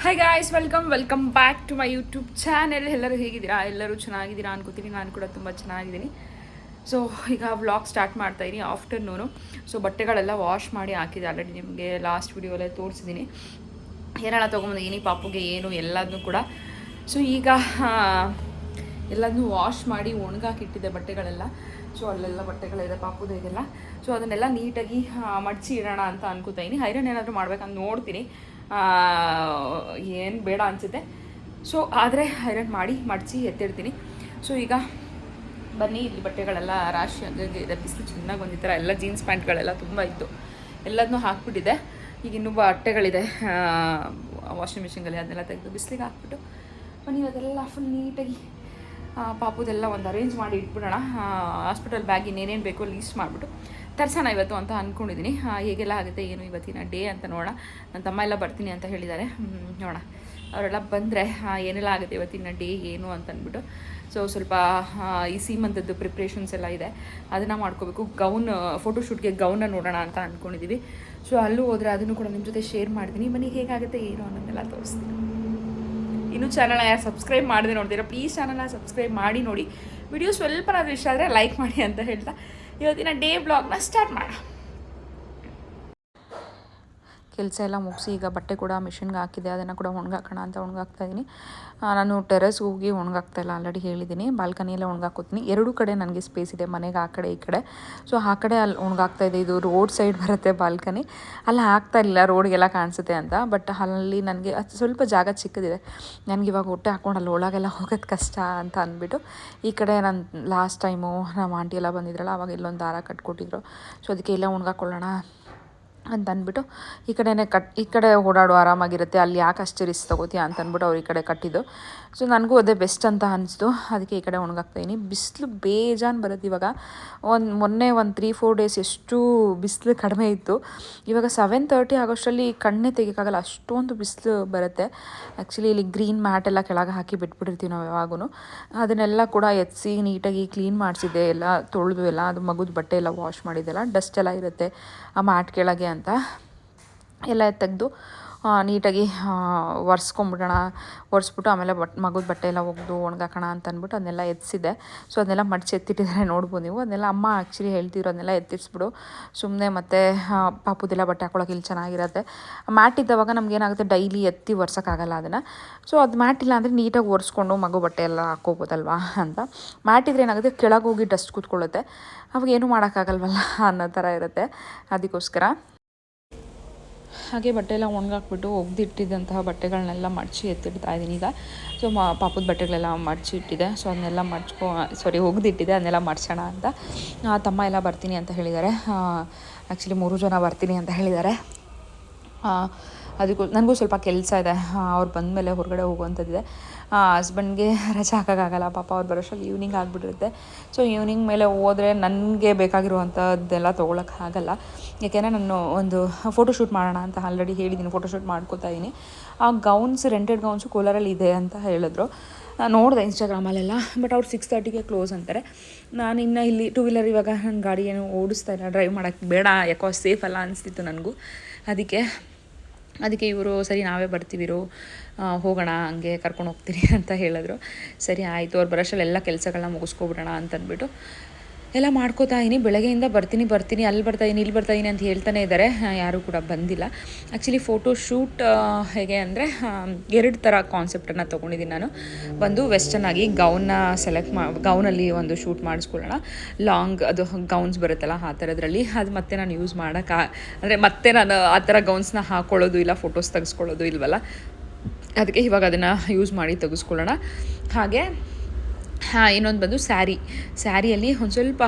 Hi guys welcome welcome back to my YouTube channel ಎಲ್ಲರೂ ಹೇಗಿದ್ದೀರಾ? ಎಲ್ಲರೂ ಚೆನ್ನಾಗಿದ್ದೀರಾ ಅನ್ಕೋತೀನಿ. ನಾನು ಕೂಡ ತುಂಬ ಚೆನ್ನಾಗಿದ್ದೀನಿ. ಸೊ ಈಗ ವ್ಲಾಗ್ ಸ್ಟಾರ್ಟ್ ಮಾಡ್ತಾಯಿದ್ದೀನಿ ಆಫ್ಟರ್ನೂನು ಸೊ ಬಟ್ಟೆಗಳೆಲ್ಲ ವಾಶ್ ಮಾಡಿ ಹಾಕಿದೆ ಆಲ್ರೆಡಿ ನಿಮಗೆ ಲಾಸ್ಟ್ ವಿಡಿಯೋಲ್ಲೇ ತೋರಿಸಿದ್ದೀನಿ ಏನೆಲ್ಲ ತೊಗೊಂಬಂದಿದ್ದೀನಿ ಪಾಪುಗೆ, ಏನು ಎಲ್ಲದನ್ನೂ ಕೂಡ. ಸೊ ಈಗ ಎಲ್ಲದನ್ನೂ ವಾಶ್ ಮಾಡಿ ಒಣಗಾಕಿಟ್ಟಿದ್ದೆ ಬಟ್ಟೆಗಳೆಲ್ಲ. ಸೊ ಅಲ್ಲೆಲ್ಲ ಬಟ್ಟೆಗಳಿದೆ ಪಾಪುದು ಇದೆಲ್ಲ. ಸೊ ಅದನ್ನೆಲ್ಲ ನೀಟಾಗಿ ಮಡಚಿ ಇಡೋಣ ಅಂತ ಅನ್ಕೋತಾ ಇದ್ದೀನಿ ಐರನ್ ಏನಾದರೂ ಮಾಡ್ಬೇಕಂತ ನೋಡ್ತೀನಿ. ಏನು ಬೇಡ ಅನಿಸುತ್ತೆ. ಸೊ ಆದರೆ ಐರನ್ ಮಾಡಿ ಮಡಚಿ ಎತ್ತಿಡ್ತೀನಿ ಸೊ ಈಗ ಬನ್ನಿ, ಇಲ್ಲಿ ಬಟ್ಟೆಗಳೆಲ್ಲ ರಾಶಿ ಹಂಗಾಗಿ ಇದೆ. ಬಿಸಿಲು ಚೆನ್ನಾಗಿ ಬಂದಿತ್ತರ ಎಲ್ಲ ಜೀನ್ಸ್ ಪ್ಯಾಂಟ್ಗಳೆಲ್ಲ ತುಂಬ ಇತ್ತು. ಎಲ್ಲದನ್ನೂ ಹಾಕ್ಬಿಟ್ಟಿದೆ. ಈಗ ಇನ್ನೂ ಬಟ್ಟೆಗಳಿದೆ ವಾಷಿಂಗ್ ಮಿಷಿನ್ಗಳಲ್ಲಿ ಅದನ್ನೆಲ್ಲ ತೆಗೆದು ಬಿಸಿಲಿಗೆ ಹಾಕ್ಬಿಟ್ಟು ಬನ್ನಿ, ಅದೆಲ್ಲ ಫುಲ್ ನೀಟಾಗಿ ಪಾಪುದೆಲ್ಲ ಒಂದು ಅರೇಂಜ್ ಮಾಡಿ ಇಟ್ಬಿಡೋಣ. ಹಾಸ್ಪಿಟಲ್ ಬ್ಯಾಗ್ ಇನ್ನೇನೇನು ಬೇಕೋ ಲೀಸ್ಟ್ ಮಾಡಿಬಿಟ್ಟು ತರ್ಸೋಣ ಇವತ್ತು ಅಂತ ಅಂದ್ಕೊಂಡಿದ್ದೀನಿ ಹೇಗೆಲ್ಲ ಆಗುತ್ತೆ, ಏನು ಇವತ್ತಿನ ಡೇ ಅಂತ ನೋಡೋಣ. ನನ್ನ ತಮ್ಮ ಎಲ್ಲ ಬರ್ತೀನಿ ಅಂತ ಹೇಳಿದ್ದಾರೆ. ನೋಡೋಣ. ಅವರೆಲ್ಲ ಬಂದರೆ ಏನೆಲ್ಲ ಆಗುತ್ತೆ ಇವತ್ತಿನ ಡೇ, ಏನು ಅಂತ ಅಂದ್ಬಿಟ್ಟು. ಸೊ ಸ್ವಲ್ಪ ಈ ಸೀಮಂತದ್ದು ಪ್ರಿಪ್ರೇಷನ್ಸ್ ಎಲ್ಲ ಇದೆ. ಅದನ್ನು ಮಾಡ್ಕೋಬೇಕು. ಗೌನ್ ಫೋಟೋಶೂಟ್ಗೆ ಗೌನ ನೋಡೋಣ ಅಂತ ಅಂದ್ಕೊಂಡಿದ್ದೀವಿ ಸೊ ಅಲ್ಲೂ ಹೋದರೆ ಅದನ್ನು ಕೂಡ ನಿಮ್ಮ ಜೊತೆ ಶೇರ್ ಮಾಡ್ತೀನಿ. ಮನೆಗೆ ಹೇಗಾಗುತ್ತೆ, ಏನು ಅನ್ನೋದನ್ನೆಲ್ಲ ತೋರಿಸ್ತೀನಿ. ಇನ್ನೂ ಚಾನಲ್ ಯಾರು ಸಬ್ಸ್ಕ್ರೈಬ್ ಮಾಡದೆ ನೋಡ್ತೀರಾ ಪ್ಲೀಸ್ ಚಾನಲ್ನ ಸಬ್ಸ್ಕ್ರೈಬ್ ಮಾಡಿ ನೋಡಿ. ವಿಡಿಯೋ ಸ್ವಲ್ಪನಾದರೂ ಇಷ್ಟ ಆದರೆ ಲೈಕ್ ಮಾಡಿ ಅಂತ ಹೇಳ್ತಾ. ಇವತ್ತಿನ ಡೇ ಬ್ಲಾಗ್ನ ಸ್ಟಾರ್ಟ್ ಮಾಡೋಣ ಕೆಲಸ ಎಲ್ಲ ಮುಗಿಸಿ ಈಗ ಬಟ್ಟೆ ಕೂಡ ಮಿಷಿನ್ಗೆ ಹಾಕಿದೆ, ಅದನ್ನು ಕೂಡ ಒಣಗಾಕೋಣ ಅಂತ ಒಣಗಾಕ್ತಾ ಇದ್ದೀನಿ ನಾನು ಟೆರೆಸ್ ಹೋಗಿ ಒಣಗಾಕ್ತಾ ಇಲ್ಲ ಆಲ್ರೆಡಿ ಹೇಳಿದ್ದೀನಿ ಬಾಲ್ಕನಿಯಲ್ಲೇ ಒಣಗಾಕೋತೀನಿ. ಎರಡು ಕಡೆ ನನಗೆ ಸ್ಪೇಸ್ ಇದೆ, ಮನೆಗೆ ಆ ಕಡೆ, ಈ ಕಡೆ. ಸೊ ಆ ಕಡೆ ಅಲ್ಲಿ ಒಣಗಾಕ್ತಾ ಇದೆ. ಇದು ರೋಡ್ ಸೈಡ್ ಬರುತ್ತೆ ಬಾಲ್ಕನಿ ಅಲ್ಲಿ ಹಾಕ್ತಾ ಇಲ್ಲ ರೋಡ್ಗೆಲ್ಲ ಕಾಣಿಸುತ್ತೆ ಅಂತ. ಬಟ್ ಅಲ್ಲಿ ನನಗೆ ಅದು ಸ್ವಲ್ಪ ಜಾಗ ಚಿಕ್ಕದಿದೆ. ನನಗೆ ಇವಾಗ ಹೊಟ್ಟೆ ಹಾಕ್ಕೊಂಡು ಅಲ್ಲಿ ಒಳಗೆಲ್ಲ ಹೋಗೋದು ಕಷ್ಟ ಅಂತ ಅಂದ್ಬಿಟ್ಟು, ಈ ಕಡೆ ನಾನು ಲಾಸ್ಟ್ ಟೈಮು ನಮ್ಮ ಆಂಟಿ ಎಲ್ಲ ಬಂದಿದ್ರಲ್ಲ, ಅವಾಗ ಇಲ್ಲೊಂದು ದಾರ ಕಟ್ಕೊಟ್ಟಿದ್ರು. ಸೊ ಅದಕ್ಕೆ ಎಲ್ಲ ಒಣಗಾಕೊಳ್ಳೋಣ. ಅಂತ ಅಂದ್ಬಿಟ್ಟು ಈ ಕಡೆನೇ ಕಟ್, ಈ ಕಡೆ ಓಡಾಡು, ಆರಾಮಾಗಿರುತ್ತೆ, ಅಲ್ಲಿ ಯಾಕೆ ಅಷ್ಟು ರಿಸ್ ತಗೋತೀಯ? ಅಂತ ಅಂದ್ಬಿಟ್ಟು ಅವ್ರು ಈ ಕಡೆ ಕಟ್ಟಿದ್ದು. ಸೊ ನನಗೂ ಅದೇ ಬೆಸ್ಟ್ ಅಂತ ಅನಿಸ್ತು. ಅದಕ್ಕೆ ಈ ಕಡೆ ಒಣಗಾಕ್ತಾಯಿನಿ ಬಿಸಿಲು ಬೇಜಾನ್ ಬರುತ್ತೆ ಇವಾಗ. ಒಂದು, ಮೊನ್ನೆ ಒಂದು ತ್ರೀ ಫೋರ್ ಡೇಸ್ ಎಷ್ಟು ಬಿಸಿಲು ಕಡಿಮೆ ಇತ್ತು. ಇವಾಗ ಸೆವೆನ್ ತರ್ಟಿ ಆಗೋಷ್ಟರಲ್ಲಿ ಕಣ್ಣೇ ತೆಗಿಯೋಕ್ಕಾಗಲ್ಲ. ಅಷ್ಟೊಂದು ಬಿಸಿಲು ಬರುತ್ತೆ. ಆ್ಯಕ್ಚುಲಿ ಇಲ್ಲಿ ಗ್ರೀನ್ ಮ್ಯಾಟ್ ಎಲ್ಲ ಕೆಳಗೆ ಹಾಕಿ ಬಿಟ್ಬಿಟ್ಟಿರ್ತೀವಿ ನಾವು ಯಾವಾಗೂ ಅದನ್ನೆಲ್ಲ ಕೂಡ ಎತ್ಸಿ ನೀಟಾಗಿ ಕ್ಲೀನ್ ಮಾಡಿಸಿದ್ದೆ. ಎಲ್ಲ ತೊಳೆದು ಎಲ್ಲ, ಅದು ಮಗುದ ಬಟ್ಟೆ ಎಲ್ಲ ವಾಶ್ ಮಾಡಿದೆಲ್ಲ ಡಸ್ಟ್ ಎಲ್ಲ ಇರುತ್ತೆ. ಆ ಮ್ಯಾಟ್ ಕೆಳಗೆ ಅಂತ ಎಲ್ಲ ತೆಗೆದು ನೀಟಾಗಿ ಒರೆಸ್ಕೊಂಬಿಡೋಣ, ಒರೆಸ್ಬಿಟ್ಟು ಆಮೇಲೆ ಬಟ್, ಮಗುದ ಬಟ್ಟೆ ಎಲ್ಲ ಒಗೆದು, ಒಣಗಾಕೋಣ ಅಂತ ಅಂದ್ಬಿಟ್ಟು ಅದನ್ನೆಲ್ಲ ಎತ್ತಿಸಿದೆ ಸೊ ಅದನ್ನೆಲ್ಲ ಮಡಚಿ ಎತ್ತಿಟ್ಟಿದ್ರೆ ನೋಡ್ಬೋದು ನೀವು. ಅದನ್ನೆಲ್ಲ ಅಮ್ಮ ಆ್ಯಕ್ಚುಲಿ ಹೇಳ್ತಿದ್ರು, ಅದನ್ನೆಲ್ಲ ಎತ್ತಿಸ್ಬಿಡು. ಸುಮ್ಮನೆ ಮತ್ತು ಪಾಪುದೆಲ್ಲ ಬಟ್ಟೆ ಹಾಕೊಳಕ್ಕೆ ಇಲ್ಲಿ ಚೆನ್ನಾಗಿರುತ್ತೆ. ಮ್ಯಾಟ್ ಇದ್ದಾವಾಗ ಏನಾಗುತ್ತೆ ಡೈಲಿ ಎತ್ತಿ ಒರ್ಸೋಕ್ಕಾಗಲ್ಲ ಅದನ್ನು. ಸೊ ಅದು ಮ್ಯಾಟ್ ಇಲ್ಲ ಅಂದರೆ ನೀಟಾಗಿ ಒರೆಸ್ಕೊಂಡು ಮಗು ಬಟ್ಟೆ ಎಲ್ಲ ಹಾಕೋಬೋದಲ್ವಾ ಅಂತ. ಮ್ಯಾಟ್ ಇದ್ರೆ ಏನಾಗುತ್ತೆ, ಕೆಳಗೆ ಹೋಗಿ ಡಸ್ಟ್ ಕೂತ್ಕೊಳ್ಳುತ್ತೆ. ಅವಾಗ ಏನೂ ಮಾಡೋಕ್ಕಾಗಲ್ವಲ್ಲ ಅನ್ನೋ ಥರ ಇರುತ್ತೆ. ಅದಕ್ಕೋಸ್ಕರ. ಹಾಗೆ ಬಟ್ಟೆ ಎಲ್ಲ ಒಣಗಾಕ್ಬಿಟ್ಟು ಒಗ್ದಿಟ್ಟಿದ್ದಂತಹ ಬಟ್ಟೆಗಳನ್ನೆಲ್ಲ ಮಡಚಿ ಎತ್ತಿಡ್ತಾ ಇದ್ದೀನಿ ಈಗ. ಸೊ ಮ, ಪಾಪದ ಬಟ್ಟೆಗಳೆಲ್ಲ ಮಡಚಿ ಇಟ್ಟಿದೆ ಸೊ ಅದನ್ನೆಲ್ಲ ಮಡ್ಚ್ಕೊ ಸಾರಿ ಒಗ್ದಿಟ್ಟಿದೆ. ಅದನ್ನೆಲ್ಲ ಮಡ್ಸೋಣ ಅಂತ. ತಮ್ಮ ಎಲ್ಲ ಬರ್ತೀನಿ ಅಂತ ಹೇಳಿದ್ದಾರೆ. ಆ್ಯಕ್ಚುಲಿ ಮೂರು ಜನ ಬರ್ತೀನಿ ಅಂತ ಹೇಳಿದ್ದಾರೆ. ಅದಕ್ಕೂ, ನನಗೂ ಸ್ವಲ್ಪ ಕೆಲಸ ಇದೆ. ಅವ್ರು ಬಂದಮೇಲೆ ಹೊರಗಡೆ ಹೋಗುವಂಥದ್ದಿದೆ. ಹಸ್ಬೆಂಡ್ಗೆ ರಜೆ ಹಾಕೋಕ್ಕಾಗಲ್ಲ, ಪಾಪ ಅವ್ರು ಬರೋಷ್ಟರಲ್ಲಿ ಈವ್ನಿಂಗ್ ಆಗಿಬಿಟ್ಟಿರುತ್ತೆ. ಸೊ ಈವ್ನಿಂಗ್ ಮೇಲೆ ಹೋದರೆ ನನಗೆ ಬೇಕಾಗಿರುವಂಥದ್ದೆಲ್ಲ ತೊಗೊಳಕ್ಕಾಗಲ್ಲ ಯಾಕೆಂದರೆ ನಾನು ಒಂದು ಫೋಟೋಶೂಟ್ ಮಾಡೋಣ ಅಂತ ಆಲ್ರೆಡಿ ಹೇಳಿದ್ದೀನಿ ಫೋಟೋಶೂಟ್ ಮಾಡ್ಕೋತಾ ಇದ್ದೀನಿ ಆ ಗೌನ್ಸ್ ರೆಂಟೆಡ್ ಗೌನ್ಸು ಕೋಲಾರಲ್ಲಿ ಇದೆ ಅಂತ ಹೇಳಿದ್ರು. ನಾನು ನೋಡಿದೆ ಇನ್ಸ್ಟಾಗ್ರಾಮಲ್ಲೆಲ್ಲ ಬಟ್ ಅವ್ರು ಸಿಕ್ಸ್ ತರ್ಟಿಗೆ ಕ್ಲೋಸ್ ಅಂತಾರೆ. ನಾನು ಇನ್ನು ಇಲ್ಲಿ ಟೂ ವೀಲರ್ ಇವಾಗ ನನ್ನ ಗಾಡಿ ಏನು ಓಡಿಸ್ತಾ ಇಲ್ಲ ಡ್ರೈವ್ ಮಾಡೋಕ್ಕೆ ಬೇಡ, ಯಾಕೋ ಸೇಫ್ ಅಲ್ಲ ಅನಿಸ್ತಿತ್ತು ನನಗೂ. ಅದಕ್ಕೆ ಅದಕ್ಕೆ ಇವರು, ಸರಿ, ನಾವೇ ಬರ್ತೀವಿರು. ಹೋಗೋಣ, ಹಂಗೆ ಕರ್ಕೊಂಡು ಹೋಗ್ತೀರಿ ಅಂತ ಹೇಳಿದ್ರು. ಸರಿ, ಆಯಿತು. ಅವ್ರು ಬರೋಷ್ಟರಲ್ಲಿ ಎಲ್ಲ ಕೆಲಸಗಳನ್ನ ಮುಗಿಸ್ಕೊಬಿಡೋಣ ಅಂತ ಅಂದ್ಬಿಟ್ಟು ಎಲ್ಲ ಮಾಡ್ಕೋತಾ ಇದ್ದೀನಿ ಬೆಳಗ್ಗೆಯಿಂದ ಬರ್ತೀನಿ ಬರ್ತೀನಿ, ಅಲ್ಲಿ ಬರ್ತಾ ಇದೀನಿ, ಇಲ್ಲಿ ಬರ್ತಾ ಇದೀನಿ ಅಂತ ಹೇಳ್ತಾನೆ ಇದ್ದಾರೆ. ಯಾರೂ ಕೂಡ ಬಂದಿಲ್ಲ. ಆ್ಯಕ್ಚುಲಿ ಫೋಟೋ ಶೂಟ್ ಹೇಗೆ ಅಂದರೆ ಎರಡು ಥರ ಕಾನ್ಸೆಪ್ಟನ್ನು ತೊಗೊಂಡಿದ್ದೀನಿ ನಾನು. ಒಂದು ವೆಸ್ಟರ್ನ್ ಆಗಿ ಗೌನ್ನ ಸೆಲೆಕ್ಟ್ ಮಾ ಗೌನಲ್ಲಿ ಒಂದು ಶೂಟ್ ಮಾಡಿಸ್ಕೊಳ್ಳೋಣ. ಲಾಂಗ್ ಅದು ಗೌನ್ಸ್ ಬರುತ್ತಲ್ಲ ಆ ಥರದ್ರಲ್ಲಿ ಅದು ಮತ್ತೆ ನಾನು ಯೂಸ್ ಮಾಡೋಕ್ಕೆ ಅಂದರೆ ಮತ್ತೆ ನಾನು ಆ ಥರ ಗೌನ್ಸ್ನ ಹಾಕ್ಕೊಳ್ಳೋದು ಇಲ್ಲ ಫೋಟೋಸ್ ತೆಗೆಸ್ಕೊಳ್ಳೋದು ಇಲ್ವಲ್ಲ. ಅದಕ್ಕೆ ಇವಾಗ ಅದನ್ನು ಯೂಸ್ ಮಾಡಿ ತೆಗೆಸ್ಕೊಳ್ಳೋಣ. ಹಾಗೆ ಹಾಂ ಇನ್ನೊಂದು ಬಂದು ಸ್ಯಾರಿ. ಸ್ಯಾರಿಯಲ್ಲಿ ಒಂದು ಸ್ವಲ್ಪ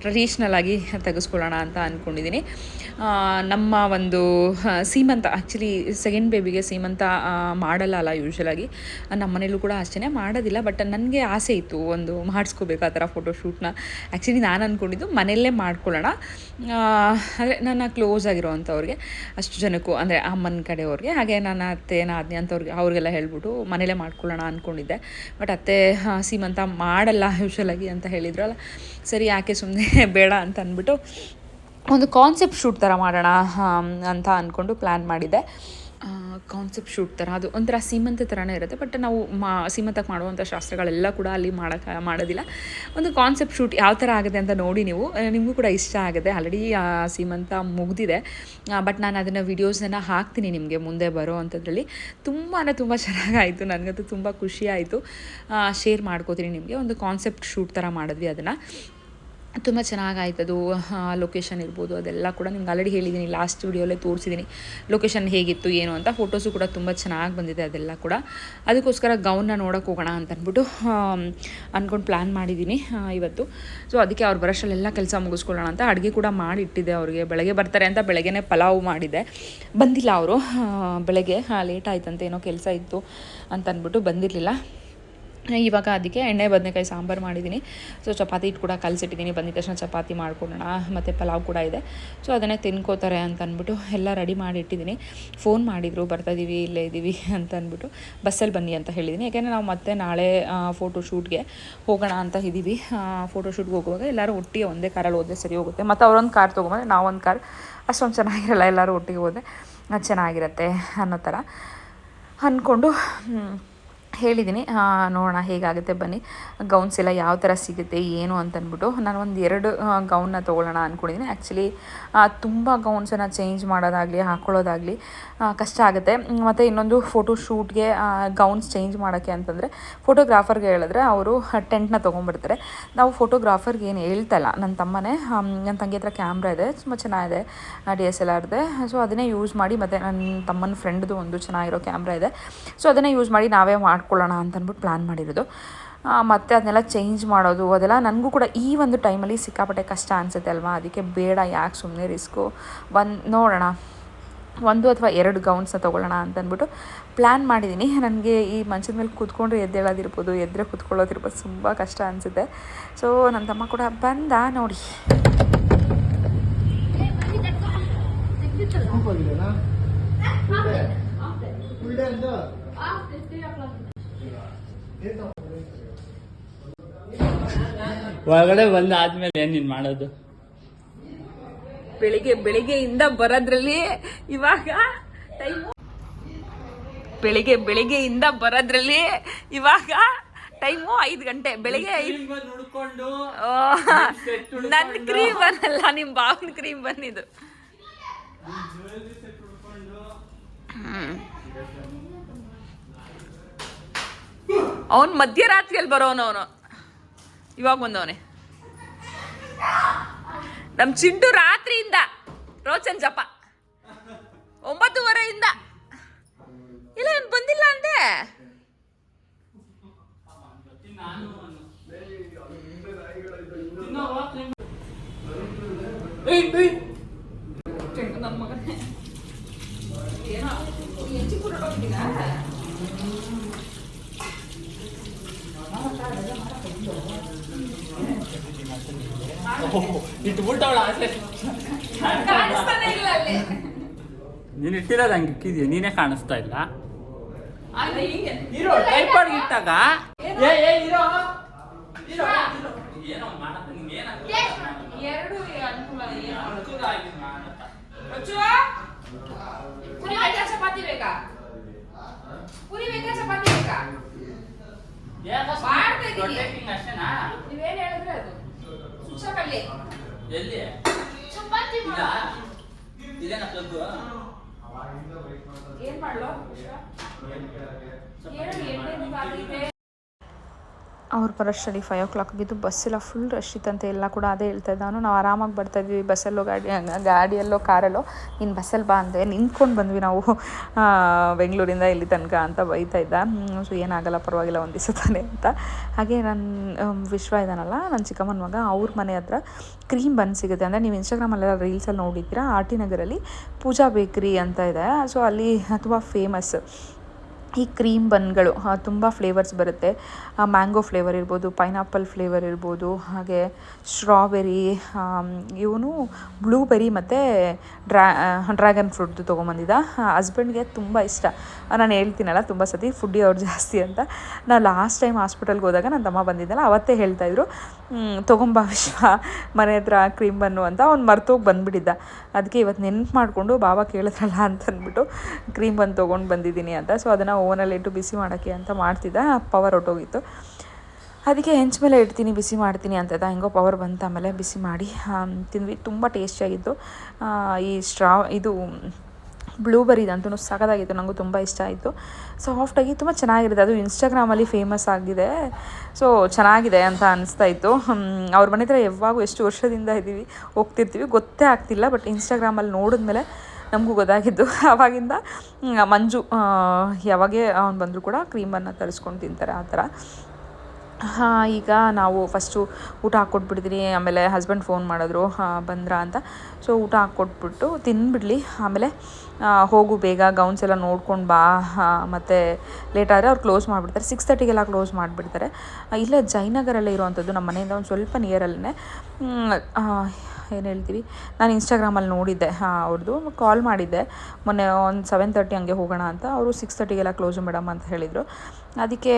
ಟ್ರೆಡಿಷ್ನಲ್ ಆಗಿ ತೆಗೆಸ್ಕೊಳ್ಳೋಣ ಅಂತ ಅಂದ್ಕೊಂಡಿದ್ದೀನಿ ನಮ್ಮ ಒಂದು ಸೀಮಂತ ಆ್ಯಕ್ಚುಲಿ ಸೆಕೆಂಡ್ ಬೇಬಿಗೆ ಸೀಮಂತ ಮಾಡಲ್ಲ ಅಲ್ಲ ಯೂಶ್ವಲಾಗಿ ನಮ್ಮ ಮನೇಲೂ ಕೂಡ ಅಷ್ಟೇ ಮಾಡೋದಿಲ್ಲ ಬಟ್ ನನಗೆ ಆಸೆ ಇತ್ತು ಒಂದು ಮಾಡಿಸ್ಕೋಬೇಕು ಆ ಥರ ಫೋಟೋಶೂಟ್ನ ಆ್ಯಕ್ಚುಲಿ ನಾನು ಅಂದ್ಕೊಂಡಿದ್ದು ಮನೆಯಲ್ಲೇ ಮಾಡ್ಕೊಳ್ಳೋಣ. ಅಂದರೆ ನನ್ನ ಕ್ಲೋಸ್ ಆಗಿರೋವಂಥವ್ರಿಗೆ, ಅಷ್ಟು ಜನಕ್ಕೂ, ಅಂದರೆ ಅಮ್ಮನ ಕಡೆಯವ್ರಿಗೆ, ಹಾಗೆ ನನ್ನ ಅತ್ತೆ ನಾದಿನಿ ಅಂಥವ್ರಿಗೆ ಅವ್ರಿಗೆಲ್ಲ ಹೇಳ್ಬಿಟ್ಟು ಮನೇಲೇ ಮಾಡ್ಕೊಳ್ಳೋಣ ಅಂದ್ಕೊಂಡಿದ್ದೆ ಬಟ್ ಅತ್ತೆ ಸೀಮಂತ ಮಾಡಲ್ಲ ಯೂಶ್ವಲಾಗಿ ಅಂತ ಹೇಳಿದ್ರಲ್ಲ ಸರಿ, ಯಾಕೆ ಸುಮ್ಮನೆ ಬೇಡ ಅಂತ ಅಂದ್ಬಿಟ್ಟು ಒಂದು ಕಾನ್ಸೆಪ್ಟ್ ಶೂಟ್ ಥರ ಮಾಡೋಣ ಅಂತ ಅಂದ್ಕೊಂಡು ಪ್ಲ್ಯಾನ್ ಮಾಡಿದ್ದೆ. ಕಾನ್ಸೆಪ್ಟ್ ಶೂಟ್ ಥರ ಅದು ಒಂಥರ ಸೀಮಂತ ಥರನೇ ಇರುತ್ತೆ ಬಟ್ ನಾವು ಮಾ ಸೀಮಂತಕ್ಕೆ ಮಾಡುವಂಥ ಶಾಸ್ತ್ರಗಳೆಲ್ಲ ಕೂಡ ಅಲ್ಲಿ ಮಾಡೋಕ್ಕೆ ಮಾಡೋದಿಲ್ಲ. ಒಂದು ಕಾನ್ಸೆಪ್ಟ್ ಶೂಟ್ ಯಾವ ಥರ ಆಗಿದೆ ಅಂತ ನೋಡಿ ನೀವು. ನಿಮಗೂ ಕೂಡ ಇಷ್ಟ ಆಗಿದೆ ಆಲ್ರೆಡಿ ಸೀಮಂತ ಮುಗಿದಿದೆ. ಬಟ್ ನಾನು ಅದನ್ನು ವೀಡಿಯೋಸನ್ನು ಹಾಕ್ತೀನಿ ನಿಮಗೆ ಮುಂದೆ ಬರೋ ಅಂಥದ್ರಲ್ಲಿ ತುಂಬಾ ತುಂಬ ಚೆನ್ನಾಗಾಯಿತು, ನನಗಂತೂ ತುಂಬ ಖುಷಿ ಆಯಿತು. ಶೇರ್ ಮಾಡ್ಕೋತೀನಿ ನಿಮಗೆ, ಒಂದು ಕಾನ್ಸೆಪ್ಟ್ ಶೂಟ್ ಥರ ಮಾಡಿದ್ವಿ ಅದನ್ನು. ತುಂಬ ಚೆನ್ನಾಗಾಯ್ತು ಅದು. ಲೊಕೇಶನ್ ಇರ್ಬೋದು, ಅದೆಲ್ಲ ಕೂಡ ನಿಮ್ಗೆ ಆಲ್ರೆಡಿ ಹೇಳಿದ್ದೀನಿ ಲಾಸ್ಟ್ ವಿಡಿಯೋಲ್ಲೇ ತೋರಿಸಿದ್ದೀನಿ ಲೊಕೇಶನ್ ಹೇಗಿತ್ತು, ಏನು ಅಂತ ಫೋಟೋಸು ಕೂಡ ತುಂಬ ಚೆನ್ನಾಗಿ ಬಂದಿದೆ ಅದೆಲ್ಲ ಕೂಡ. ಅದಕ್ಕೋಸ್ಕರ ಗೌನ್ನ ನೋಡೋಕೆ ಹೋಗೋಣ ಅಂತ ಅಂದ್ಬಿಟ್ಟು ಅಂದ್ಕೊಂಡು ಪ್ಲ್ಯಾನ್ ಮಾಡಿದ್ದೀನಿ ಇವತ್ತು. ಸೊ ಅದಕ್ಕೆ ಅವ್ರು ಬರೋಷ್ಟಲ್ಲೆಲ್ಲ ಕೆಲಸ ಮುಗಿಸ್ಕೊಳ್ಳೋಣ ಅಂತ ಅಡುಗೆ ಕೂಡ ಮಾಡಿಟ್ಟಿದ್ದೆ ಅವ್ರಿಗೆ. ಬೆಳಗ್ಗೆ ಬರ್ತಾರೆ ಅಂತ ಬೆಳಗ್ಗೆನೇ ಪಲಾವ್ ಮಾಡಿದೆ. ಬಂದಿಲ್ಲ ಅವರು ಬೆಳಗ್ಗೆ ಲೇಟ್ ಆಯ್ತಂತೆ, ಏನೋ ಕೆಲಸ ಇತ್ತು ಅಂತ ಅಂದ್ಬಿಟ್ಟು ಬಂದಿರಲಿಲ್ಲ. ಇವಾಗ ಅದಕ್ಕೆ ಎಣ್ಣೆ, ಬದನೆಕಾಯಿ, ಸಾಂಬಾರು ಮಾಡಿದ್ದೀನಿ. ಸೊ ಚಪಾತಿ ಇಟ್ಟು ಕೂಡ ಕಲಸಿಟ್ಟಿದ್ದೀನಿ. ಬಂದಿದ್ದ ತಕ್ಷಣ ಚಪಾತಿ ಮಾಡ್ಕೊಡೋಣ. ಮತ್ತು ಪಲಾವ್ ಕೂಡ ಇದೆ. ಸೊ ಅದನ್ನೇ ತಿನ್ಕೋತಾರೆ ಅಂತ ಅಂದ್ಬಿಟ್ಟು ಎಲ್ಲ ರೆಡಿ ಮಾಡಿ ಇಟ್ಟಿದ್ದೀನಿ ಫೋನ್ ಮಾಡಿದರು ಬರ್ತಾಯಿದ್ದೀವಿ ಇಲ್ಲೇ ಇದ್ದೀವಿ ಅಂತ ಅಂದ್ಬಿಟ್ಟು ಬಸ್ಸಲ್ಲಿ ಬನ್ನಿ ಅಂತ ಹೇಳಿದ್ದೀನಿ. ಯಾಕೆಂದರೆ ನಾವು ಮತ್ತೆ ನಾಳೆ ಫೋಟೋ ಶೂಟ್ಗೆ ಹೋಗೋಣ ಅಂತ ಇದ್ದೀವಿ ಫೋಟೋ ಶೂಟ್ಗೆ ಹೋಗುವಾಗ ಎಲ್ಲರೂ ಒಟ್ಟಿಗೆ ಒಂದೇ ಕಾರಲ್ಲಿ ಹೋದರೆ ಸರಿ ಹೋಗುತ್ತೆ. ಮತ್ತು ಅವರೊಂದು ಕಾರ್ ತೊಗೊಂಬಂದ್ರೆ ನಾವೊಂದು ಕಾರ್ ಅಷ್ಟೊಂದು ಚೆನ್ನಾಗಿರಲ್ಲ ಎಲ್ಲರೂ ಒಟ್ಟಿಗೆ ಹೋದರೆ. ಚೆನ್ನಾಗಿರುತ್ತೆ ಅನ್ನೋ ಥರ ಅಂದ್ಕೊಂಡು ಹೇಳಿದ್ದೀನಿ ನೋಡೋಣ ಹೇಗಾಗುತ್ತೆ, ಬನ್ನಿ. ಗೌನ್ಸ್ ಎಲ್ಲ ಯಾವ ಥರ ಸಿಗುತ್ತೆ, ಏನು ಅಂತ ಅಂದ್ಬಿಟ್ಟು ನಾನು ಒಂದು ಎರಡು ಗೌನ್ನ ತೊಗೊಳ್ಳೋಣ ಅಂದ್ಕೊಂಡಿದ್ದೀನಿ ಆ್ಯಕ್ಚುಲಿ ತುಂಬ ಗೌನ್ಸನ್ನು ಚೇಂಜ್ ಮಾಡೋದಾಗಲಿ ಹಾಕ್ಕೊಳ್ಳೋದಾಗಲಿ ಕಷ್ಟ ಆಗುತ್ತೆ. ಮತ್ತು ಇನ್ನೊಂದು ಫೋಟೋ ಶೂಟ್ಗೆ ಗೌನ್ಸ್ ಚೇಂಜ್ ಮಾಡೋಕ್ಕೆ ಅಂತಂದರೆ ಫೋಟೋಗ್ರಾಫರ್ಗೆ ಹೇಳಿದ್ರೆ ಅವರು ಟೆಂಟ್ನ ತೊಗೊಂಡ್ಬಿಡ್ತಾರೆ. ನಾವು ಫೋಟೋಗ್ರಾಫರ್ಗೆ ಏನು ಹೇಳ್ತಲ್ಲ ನನ್ನ ತಮ್ಮನೇ ನನ್ನ ತಂಗಿ ಹತ್ರ ಕ್ಯಾಮ್ರಾ ಇದೆ, ತುಂಬ ಚೆನ್ನಾಗಿದೆ ಡಿ ಎಸ್ ಎಲ್ ಆರ್ದೆ ಸೊ ಅದನ್ನೇ ಯೂಸ್ ಮಾಡಿ, ಮತ್ತು ನನ್ನ ತಮ್ಮನ ಫ್ರೆಂಡ್ದು ಒಂದು ಚೆನ್ನಾಗಿರೋ ಕ್ಯಾಮ್ರಾ ಇದೆ. ಸೊ ಅದನ್ನೇ ಯೂಸ್ ಮಾಡಿ ನಾವೇ ಮಾಡ್ಕೊಳ್ಳೋಣ ಅಂತ ಅಂದ್ಬಿಟ್ಟು ಪ್ಲ್ಯಾನ್ ಮಾಡಿರೋದು ಮತ್ತು ಅದನ್ನೆಲ್ಲ ಚೇಂಜ್ ಮಾಡೋದು ಅದೆಲ್ಲ ನನಗೂ ಕೂಡ ಈ ಒಂದು ಟೈಮಲ್ಲಿ ಸಿಕ್ಕಾಪಟ್ಟೆ ಕಷ್ಟ ಅನಿಸುತ್ತೆ ಅಲ್ವಾ? ಅದಕ್ಕೆ ಬೇಡ ಯಾಕೆ ಸುಮ್ಮನೆ ರಿಸ್ಕು ಒಂದು ನೋಡೋಣ. ಒಂದು ಅಥವಾ ಎರಡು ಗೌನ್ಸ್ನ ತೊಗೊಳ್ಳೋಣ ಅಂತ ಅಂದ್ಬಿಟ್ಟು ಪ್ಲ್ಯಾನ್ ಮಾಡಿದ್ದೀನಿ ನನಗೆ ಈ ಮಂಚದ ಮೇಲೆ ಕೂತ್ಕೊಂಡ್ರೆ ಎದ್ದೇಳೋದಿರ್ಬೋದು ಎದ್ರೆ ಕೂತ್ಕೊಳ್ಳೋದಿರ್ಬೋದು ತುಂಬ ಕಷ್ಟ ಅನಿಸುತ್ತೆ. ಸೊ ನನ್ನ ತಮ್ಮ ಕೂಡ ಬಂದ ನೋಡಿ. ಒಳಗಡೆ ಬಂದಾದ್ಮೇಲೆ ಏನ್ ನೀನ್ ಮಾಡೋದು? ಬೆಳಿಗ್ಗೆ ಬೆಳಿಗ್ಗೆಯಿಂದ ಬರೋದ್ರಲ್ಲಿ ಇವಾಗ ಟೈಮ್ ಬೆಳಿಗ್ಗೆ ಬೆಳಿಗ್ಗೆಯಿಂದ ಬರೋದ್ರಲ್ಲಿ ಇವಾಗ ಟೈಮು ಐದು ಗಂಟೆ ಬೆಳಿಗ್ಗೆ ನನ್ನ ಕ್ರೀಮ್ ಬಂದಲ್ಲ ನಿಮ್ಮ ಬಾವನ ಕ್ರೀಮ್ ಬಂದಿದ್ದು. ಅವನು ಮಧ್ಯರಾತ್ರಿಯಲ್ಲಿ ಬರೋನು ಅವನು. ಇವಾಗ ಬಂದವನೇ. ನಮ್ಮ ಚಿಂಟು ರಾತ್ರಿಯಿಂದ ರೋಚನ್ ಜಪ. ಒಂಬತ್ತುವರೆಯಿಂದ. ಇಲ್ಲ, ಇವ್ನು ಬಂದಿಲ್ಲ ಅಂದೆ. ನನ್ನ ಮಗನೇ. ಹೆಚ್ಚು ಇಟ್ಬಿಟ್ಟವಳ ಆಸೆ. ನೀನು ಇಲ್ಲ ಅಲ್ಲಿ. ನೀನ್ ಇಟ್ಟಿರೋದು ಹಂಗೆ ಇಕ್ಕಿದ್ಯಾ? ನೀನೇ ಕಾಣಿಸ್ತಾ ಇಲ್ಲ. ಇರೋ ಇಟ್ಟಾಗ? ಏ ಏ ಇರೋ. ಇರೋ, ಇರೋ. ಏನೋ ಮಾಡತ್ತ ನೀನ್ ಏನ್ ಎರಡು ಅನುಕೂಲ ಏನು. ಅನುಕೂಲ ಆಗಿ ಮಾಡತ್ತ. ರಚ್ಚು ಪುರಿ ಬೇಕಾ ಚಪಾತಿ ಬೇಕಾ? ಪುರಿ ಬೇಕಾ ಚಪಾತಿ ಬೇಕಾ? ಅಷ್ಟೇನಾ? ನೀವೇನ್ ಹೇಳಿದ್ರೆ ಅದು? ಸುಚ್ಚಕಲ್ಲಿ ಎಲ್ಲಿ? ಚಪಾತಿ ಇಲ್ಲ. ಇದೇನ ಪ್ಲಗ್ಗು ಏನ್ ಮಾಡ್ಲೋ ಹೇಳು ಎಣ್ಣೆ ನಿಂಗಾಗಿದೆ ಅವ್ರು ಬರೋಷ್ಟರಲ್ಲಿ ಫೈವ್ ಓ ಕ್ಲಾಕ್ ಆಗಿದ್ದು ಬಸ್ಸೆಲ್ಲ ಫುಲ್ ರಶ್ ಇತ್ತಂತೆ. ಎಲ್ಲ ಕೂಡ ಅದೇ ಹೇಳ್ತಾ ಇದ್ದಾನು ನಾವು ಆರಾಮಾಗಿ ಬರ್ತಾ ಇದ್ವಿ. ಬಸ್ಸಲ್ಲೋ ಗಾಡಿ, ಗಾಡಿಯಲ್ಲೋ, ಕಾರಲ್ಲೋ. ನೀನು ಬಸ್ಸಲ್ಲಿ ಬಾ ಅಂದೆ. ನಿಂತ್ಕೊಂಡು ಬಂದ್ವಿ ನಾವು. ಬೆಂಗಳೂರಿಂದ ಇಲ್ಲಿ ತನಕ ಅಂತ ಬೈತಾ ಇದ್ದ. ಸೊ, ಏನಾಗಲ್ಲ, ಪರವಾಗಿಲ್ಲ, ಒಂದು ದಿವಸ ತಾನೆ ಅಂತ. ಹಾಗೆ ನನ್ನ ವಿಶ್ವ ಇದ್ದಾನಲ್ಲ ನನ್ನ ಚಿಕ್ಕಮ್ಮನ ಮಗ, ಅವ್ರ ಮನೆ ಹತ್ರ ಕ್ರೀಮ್ ಬನ್ ಸಿಗುತ್ತೆ. ಅಂದರೆ ನೀವು ಇನ್ಸ್ಟಾಗ್ರಾಮಲ್ಲೆಲ್ಲ ರೀಲ್ಸಲ್ಲಿ ನೋಡಿದ್ದೀರಾ? ಆರ್ ಟಿ ನಗರಲ್ಲಿ ಪೂಜಾ ಬೇಕ್ರಿ ಅಂತ ಇದೆ. ಸೊ, ಅಲ್ಲಿ ತುಂಬ ಫೇಮಸ್ ಈ ಕ್ರೀಮ್ ಬನ್ಗಳು ತುಂಬ ಫ್ಲೇವರ್ಸ್ ಬರುತ್ತೆ. ಮ್ಯಾಂಗೋ ಫ್ಲೇವರ್ ಇರ್ಬೋದು ಪೈನಾಪಲ್ ಫ್ಲೇವರ್ ಇರ್ಬೋದು, ಹಾಗೆ ಸ್ಟ್ರಾಬೆರಿ ಇವನು ಬ್ಲೂಬೆರಿ ಮತ್ತು ಡ್ರಾ ಡ್ರ್ಯಾಗನ್ ಫ್ರೂಟ್ದು ತೊಗೊಂಬಂದಿದ್ದ. ಹಸ್ಬೆಂಡ್ಗೆ ತುಂಬ ಇಷ್ಟ. ನಾನು ಹೇಳ್ತೀನಲ್ಲ, ತುಂಬ ಸತಿ ಫುಡ್ಡಿ ಅವ್ರು ಜಾಸ್ತಿ ಅಂತ. ನಾನು ಲಾಸ್ಟ್ ಟೈಮ್ ಹಾಸ್ಪಿಟಲ್ಗೆ ಹೋದಾಗ ನನ್ನ ತಮ್ಮ ಬಂದಿದ್ದಲ್ಲ, ಅವತ್ತೇ ಹೇಳ್ತಾಯಿದ್ರು ತೊಗೊಂಬ ವಿಶ್ವ, ಮನೆ ಹತ್ರ ಕ್ರೀಮ್ ಬನ್ನು ಅಂತ. ಅವ್ನು ಮರ್ತೋಗಿ ಬಂದುಬಿಟ್ಟಿದ್ದ. ಅದಕ್ಕೆ ಇವತ್ತು ನೆನ್ಪು ಮಾಡಿಕೊಂಡು ಬಾಬಾ ಕೇಳಿದ್ರಲ್ಲ ಅಂತಂದ್ಬಿಟ್ಟು ಕ್ರೀಮ್ ಬನ್ ತೊಗೊಂಡು ಬಂದಿದ್ದೀನಿ ಅಂತ. ಸೊ ಅದನ್ನು ಓವನಲ್ಲಿ ಇಟ್ಟು ಬಿಸಿ ಮಾಡೋಕ್ಕೆ ಅಂತ ಮಾಡ್ತಿದ್ದ, ಪವರ್ ಹೊಟ್ಟೋಗಿತ್ತು ಅದಕ್ಕೆ ಹೆಂಚ್ ಮೇಲೆ ಇಡ್ತೀನಿ, ಬಿಸಿ ಮಾಡ್ತೀನಿ ಅಂತ ಹೆಂಗೋ ಪವರ್ ಬಂತ ಆಮೇಲೆ ಬಿಸಿ ಮಾಡಿ ತಿಂದ್ವಿ. ತುಂಬ ಟೇಸ್ಟಿಯಾಗಿತ್ತು. ಈ ಸ್ಟ್ರಾ, ಇದು ಬ್ಲೂಬೆರಿದಂತೂ ಸಖತ್ತಾಗಿತ್ತು ನನಗೂ ತುಂಬ ಇಷ್ಟ ಆಯಿತು. ಸಾಫ್ಟಾಗಿ ತುಂಬ ಚೆನ್ನಾಗಿರುತ್ತೆ. ಅದು ಇನ್ಸ್ಟಾಗ್ರಾಮಲ್ಲಿ ಫೇಮಸ್ ಆಗಿದೆ. ಸೊ, ಚೆನ್ನಾಗಿದೆ ಅಂತ ಅನಿಸ್ತಾ ಇತ್ತು. ಅವ್ರ ಮನೆ ಹತ್ರ ಯಾವಾಗೂ ಎಷ್ಟು ವರ್ಷದಿಂದ ಇದ್ದೀವಿ ಹೋಗ್ತಿರ್ತೀವಿ, ಗೊತ್ತೇ ಆಗ್ತಿಲ್ಲ. ಬಟ್ ಇನ್ಸ್ಟಾಗ್ರಾಮಲ್ಲಿ ನೋಡಿದ್ಮೇಲೆ ನಮಗೂ ಗೊತ್ತಾಗಿದ್ದು. ಆವಾಗಿಂದ ಮಂಜು ಯಾವಾಗೇ ಅವ್ನು ಬಂದರೂ ಕೂಡ ಕ್ರೀಮನ್ನು ತರಿಸ್ಕೊಂಡು ತಿಂತಾರೆ ಆ ಥರ. ಈಗ ನಾವು ಫಸ್ಟು ಊಟ ಹಾಕ್ಕೊಟ್ಬಿಡ್ತೀನಿ ಆಮೇಲೆ ಹಸ್ಬೆಂಡ್ ಫೋನ್ ಮಾಡಿದ್ರು ಬಂದ್ರ ಅಂತ. ಸೊ, ಊಟ ಹಾಕ್ಕೊಟ್ಬಿಟ್ಟು ತಿನ್ಬಿಡಲಿ ಆಮೇಲೆ ಹೋಗು ಬೇಗ, ಗೌನ್ಸ್ ಎಲ್ಲ ನೋಡ್ಕೊಂಡು ಬಾ. ಮತ್ತು ಲೇಟ್ ಆದರೆ ಅವ್ರು ಕ್ಲೋಸ್ ಮಾಡಿಬಿಡ್ತಾರೆ. ಸಿಕ್ಸ್ ತರ್ಟಿಗೆಲ್ಲ ಕ್ಲೋಸ್ ಮಾಡಿಬಿಡ್ತಾರೆ. ಇಲ್ಲೇ ಜಯನಗರಲ್ಲೇ ಇರುವಂಥದ್ದು ನಮ್ಮ ಮನೆಯಿಂದ ಒಂದು ಸ್ವಲ್ಪ ನಿಯರಲ್ಲೇ ಏನು ಹೇಳ್ತೀವಿ? ನಾನು ಇನ್ಸ್ಟಾಗ್ರಾಮಲ್ಲಿ ನೋಡಿದ್ದೆ. ಹಾಂ ಅವ್ರದ್ದು ಕಾಲ್ ಮಾಡಿದ್ದೆ. ಮೊನ್ನೆ ಒಂದು ಸೆವೆನ್ ತರ್ಟಿ ಹಂಗೆ ಹೋಗೋಣ ಅಂತ. ಅವರು ಸಿಕ್ಸ್ ತರ್ಟಿಗೆಲ್ಲ ಕ್ಲೋಸು ಮೇಡಮ್ ಅಂತ ಹೇಳಿದರು. ಅದಕ್ಕೆ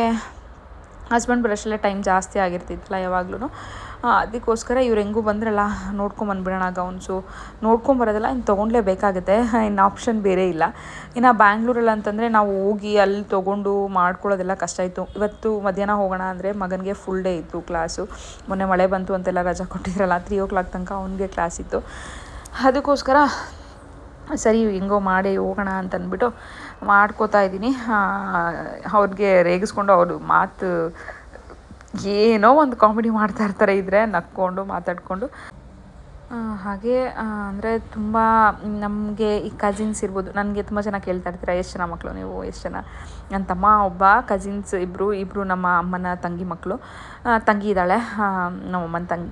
ಹಸ್ಬೆಂಡ್ ಬರೋಷ್ಟಲ್ಲೇ ಟೈಮ್ ಜಾಸ್ತಿ ಆಗಿರ್ತಿತ್ತಲ್ಲ ಯಾವಾಗ್ಲೂ ಅದಕ್ಕೋಸ್ಕರ ಇವ್ರು ಹೆಂಗೂ ಬಂದ್ರಲ್ಲ ನೋಡ್ಕೊಂಬಂದ್ಬಿಡೋಣ ಗೌನ್ಸು ನೋಡ್ಕೊಂಬರೋದಲ್ಲ ಇನ್ನು ತೊಗೊಂಡ್ಲೇಬೇಕಾಗುತ್ತೆ ಇನ್ನು ಆಪ್ಷನ್ ಬೇರೆ ಇಲ್ಲ. ಇನ್ನು ಬ್ಯಾಂಗ್ಳೂರಲ್ಲಿ ಅಂತಂದರೆ ನಾವು ಹೋಗಿ ಅಲ್ಲಿ ತೊಗೊಂಡು ಮಾಡ್ಕೊಳ್ಳೋದೆಲ್ಲ ಕಷ್ಟ ಇತ್ತು. ಇವತ್ತು ಮಧ್ಯಾಹ್ನ ಹೋಗೋಣ ಅಂದರೆ ಮಗನಿಗೆ ಫುಲ್ ಡೇ ಇತ್ತು ಕ್ಲಾಸು ಮೊನ್ನೆ ಮಳೆ ಬಂತು ಅಂತೆಲ್ಲ ರಜಾ ಕೊಟ್ಟಿದ್ರಲ್ಲ ತ್ರೀ ಓ ಕ್ಲಾಕ್ ತನಕ ಅವನಿಗೆ ಕ್ಲಾಸ್ ಇತ್ತು. ಅದಕ್ಕೋಸ್ಕರ ಸರಿ ಹೆಂಗೋ ಮಾಡಿ ಹೋಗೋಣ ಅಂತ ಅಂದ್ಬಿಟ್ಟು ಮಾಡ್ಕೋತಾ ಇದ್ದೀನಿ. ಅವ್ರಿಗೆ ರೇಗಿಸ್ಕೊಂಡು ಅವರು ಮಾತು ಏನೋ ಒಂದು ಕಾಮಿಡಿ ಮಾಡ್ತಾ ಇರ್ತಾರೆ ಇದ್ರೆ ನಕ್ಕೊಂಡು ಮಾತಾಡಿಕೊಂಡು. ಹಾಗೆ ಅಂದರೆ ತುಂಬ ನಮಗೆ ಈ ಕಸಿನ್ಸ್ ಇರ್ಬೋದು. ನನಗೆ ತುಂಬ ಜನ ಕೇಳ್ತಾ ಇರ್ತೀರ, ಎಷ್ಟು ಜನ ಮಕ್ಕಳು ನೀವು, ಎಷ್ಟು ಜನ? ನನ್ನ ತಮ್ಮ, ಒಬ್ಬ ಕಸಿನ್ಸ್ ಇಬ್ಬರು ಇಬ್ಬರು ನಮ್ಮ ಅಮ್ಮನ ತಂಗಿ ಮಕ್ಕಳು ತಂಗಿ ಇದ್ದಾಳೆ ನಮ್ಮ ಅಮ್ಮನ ತಂಗಿ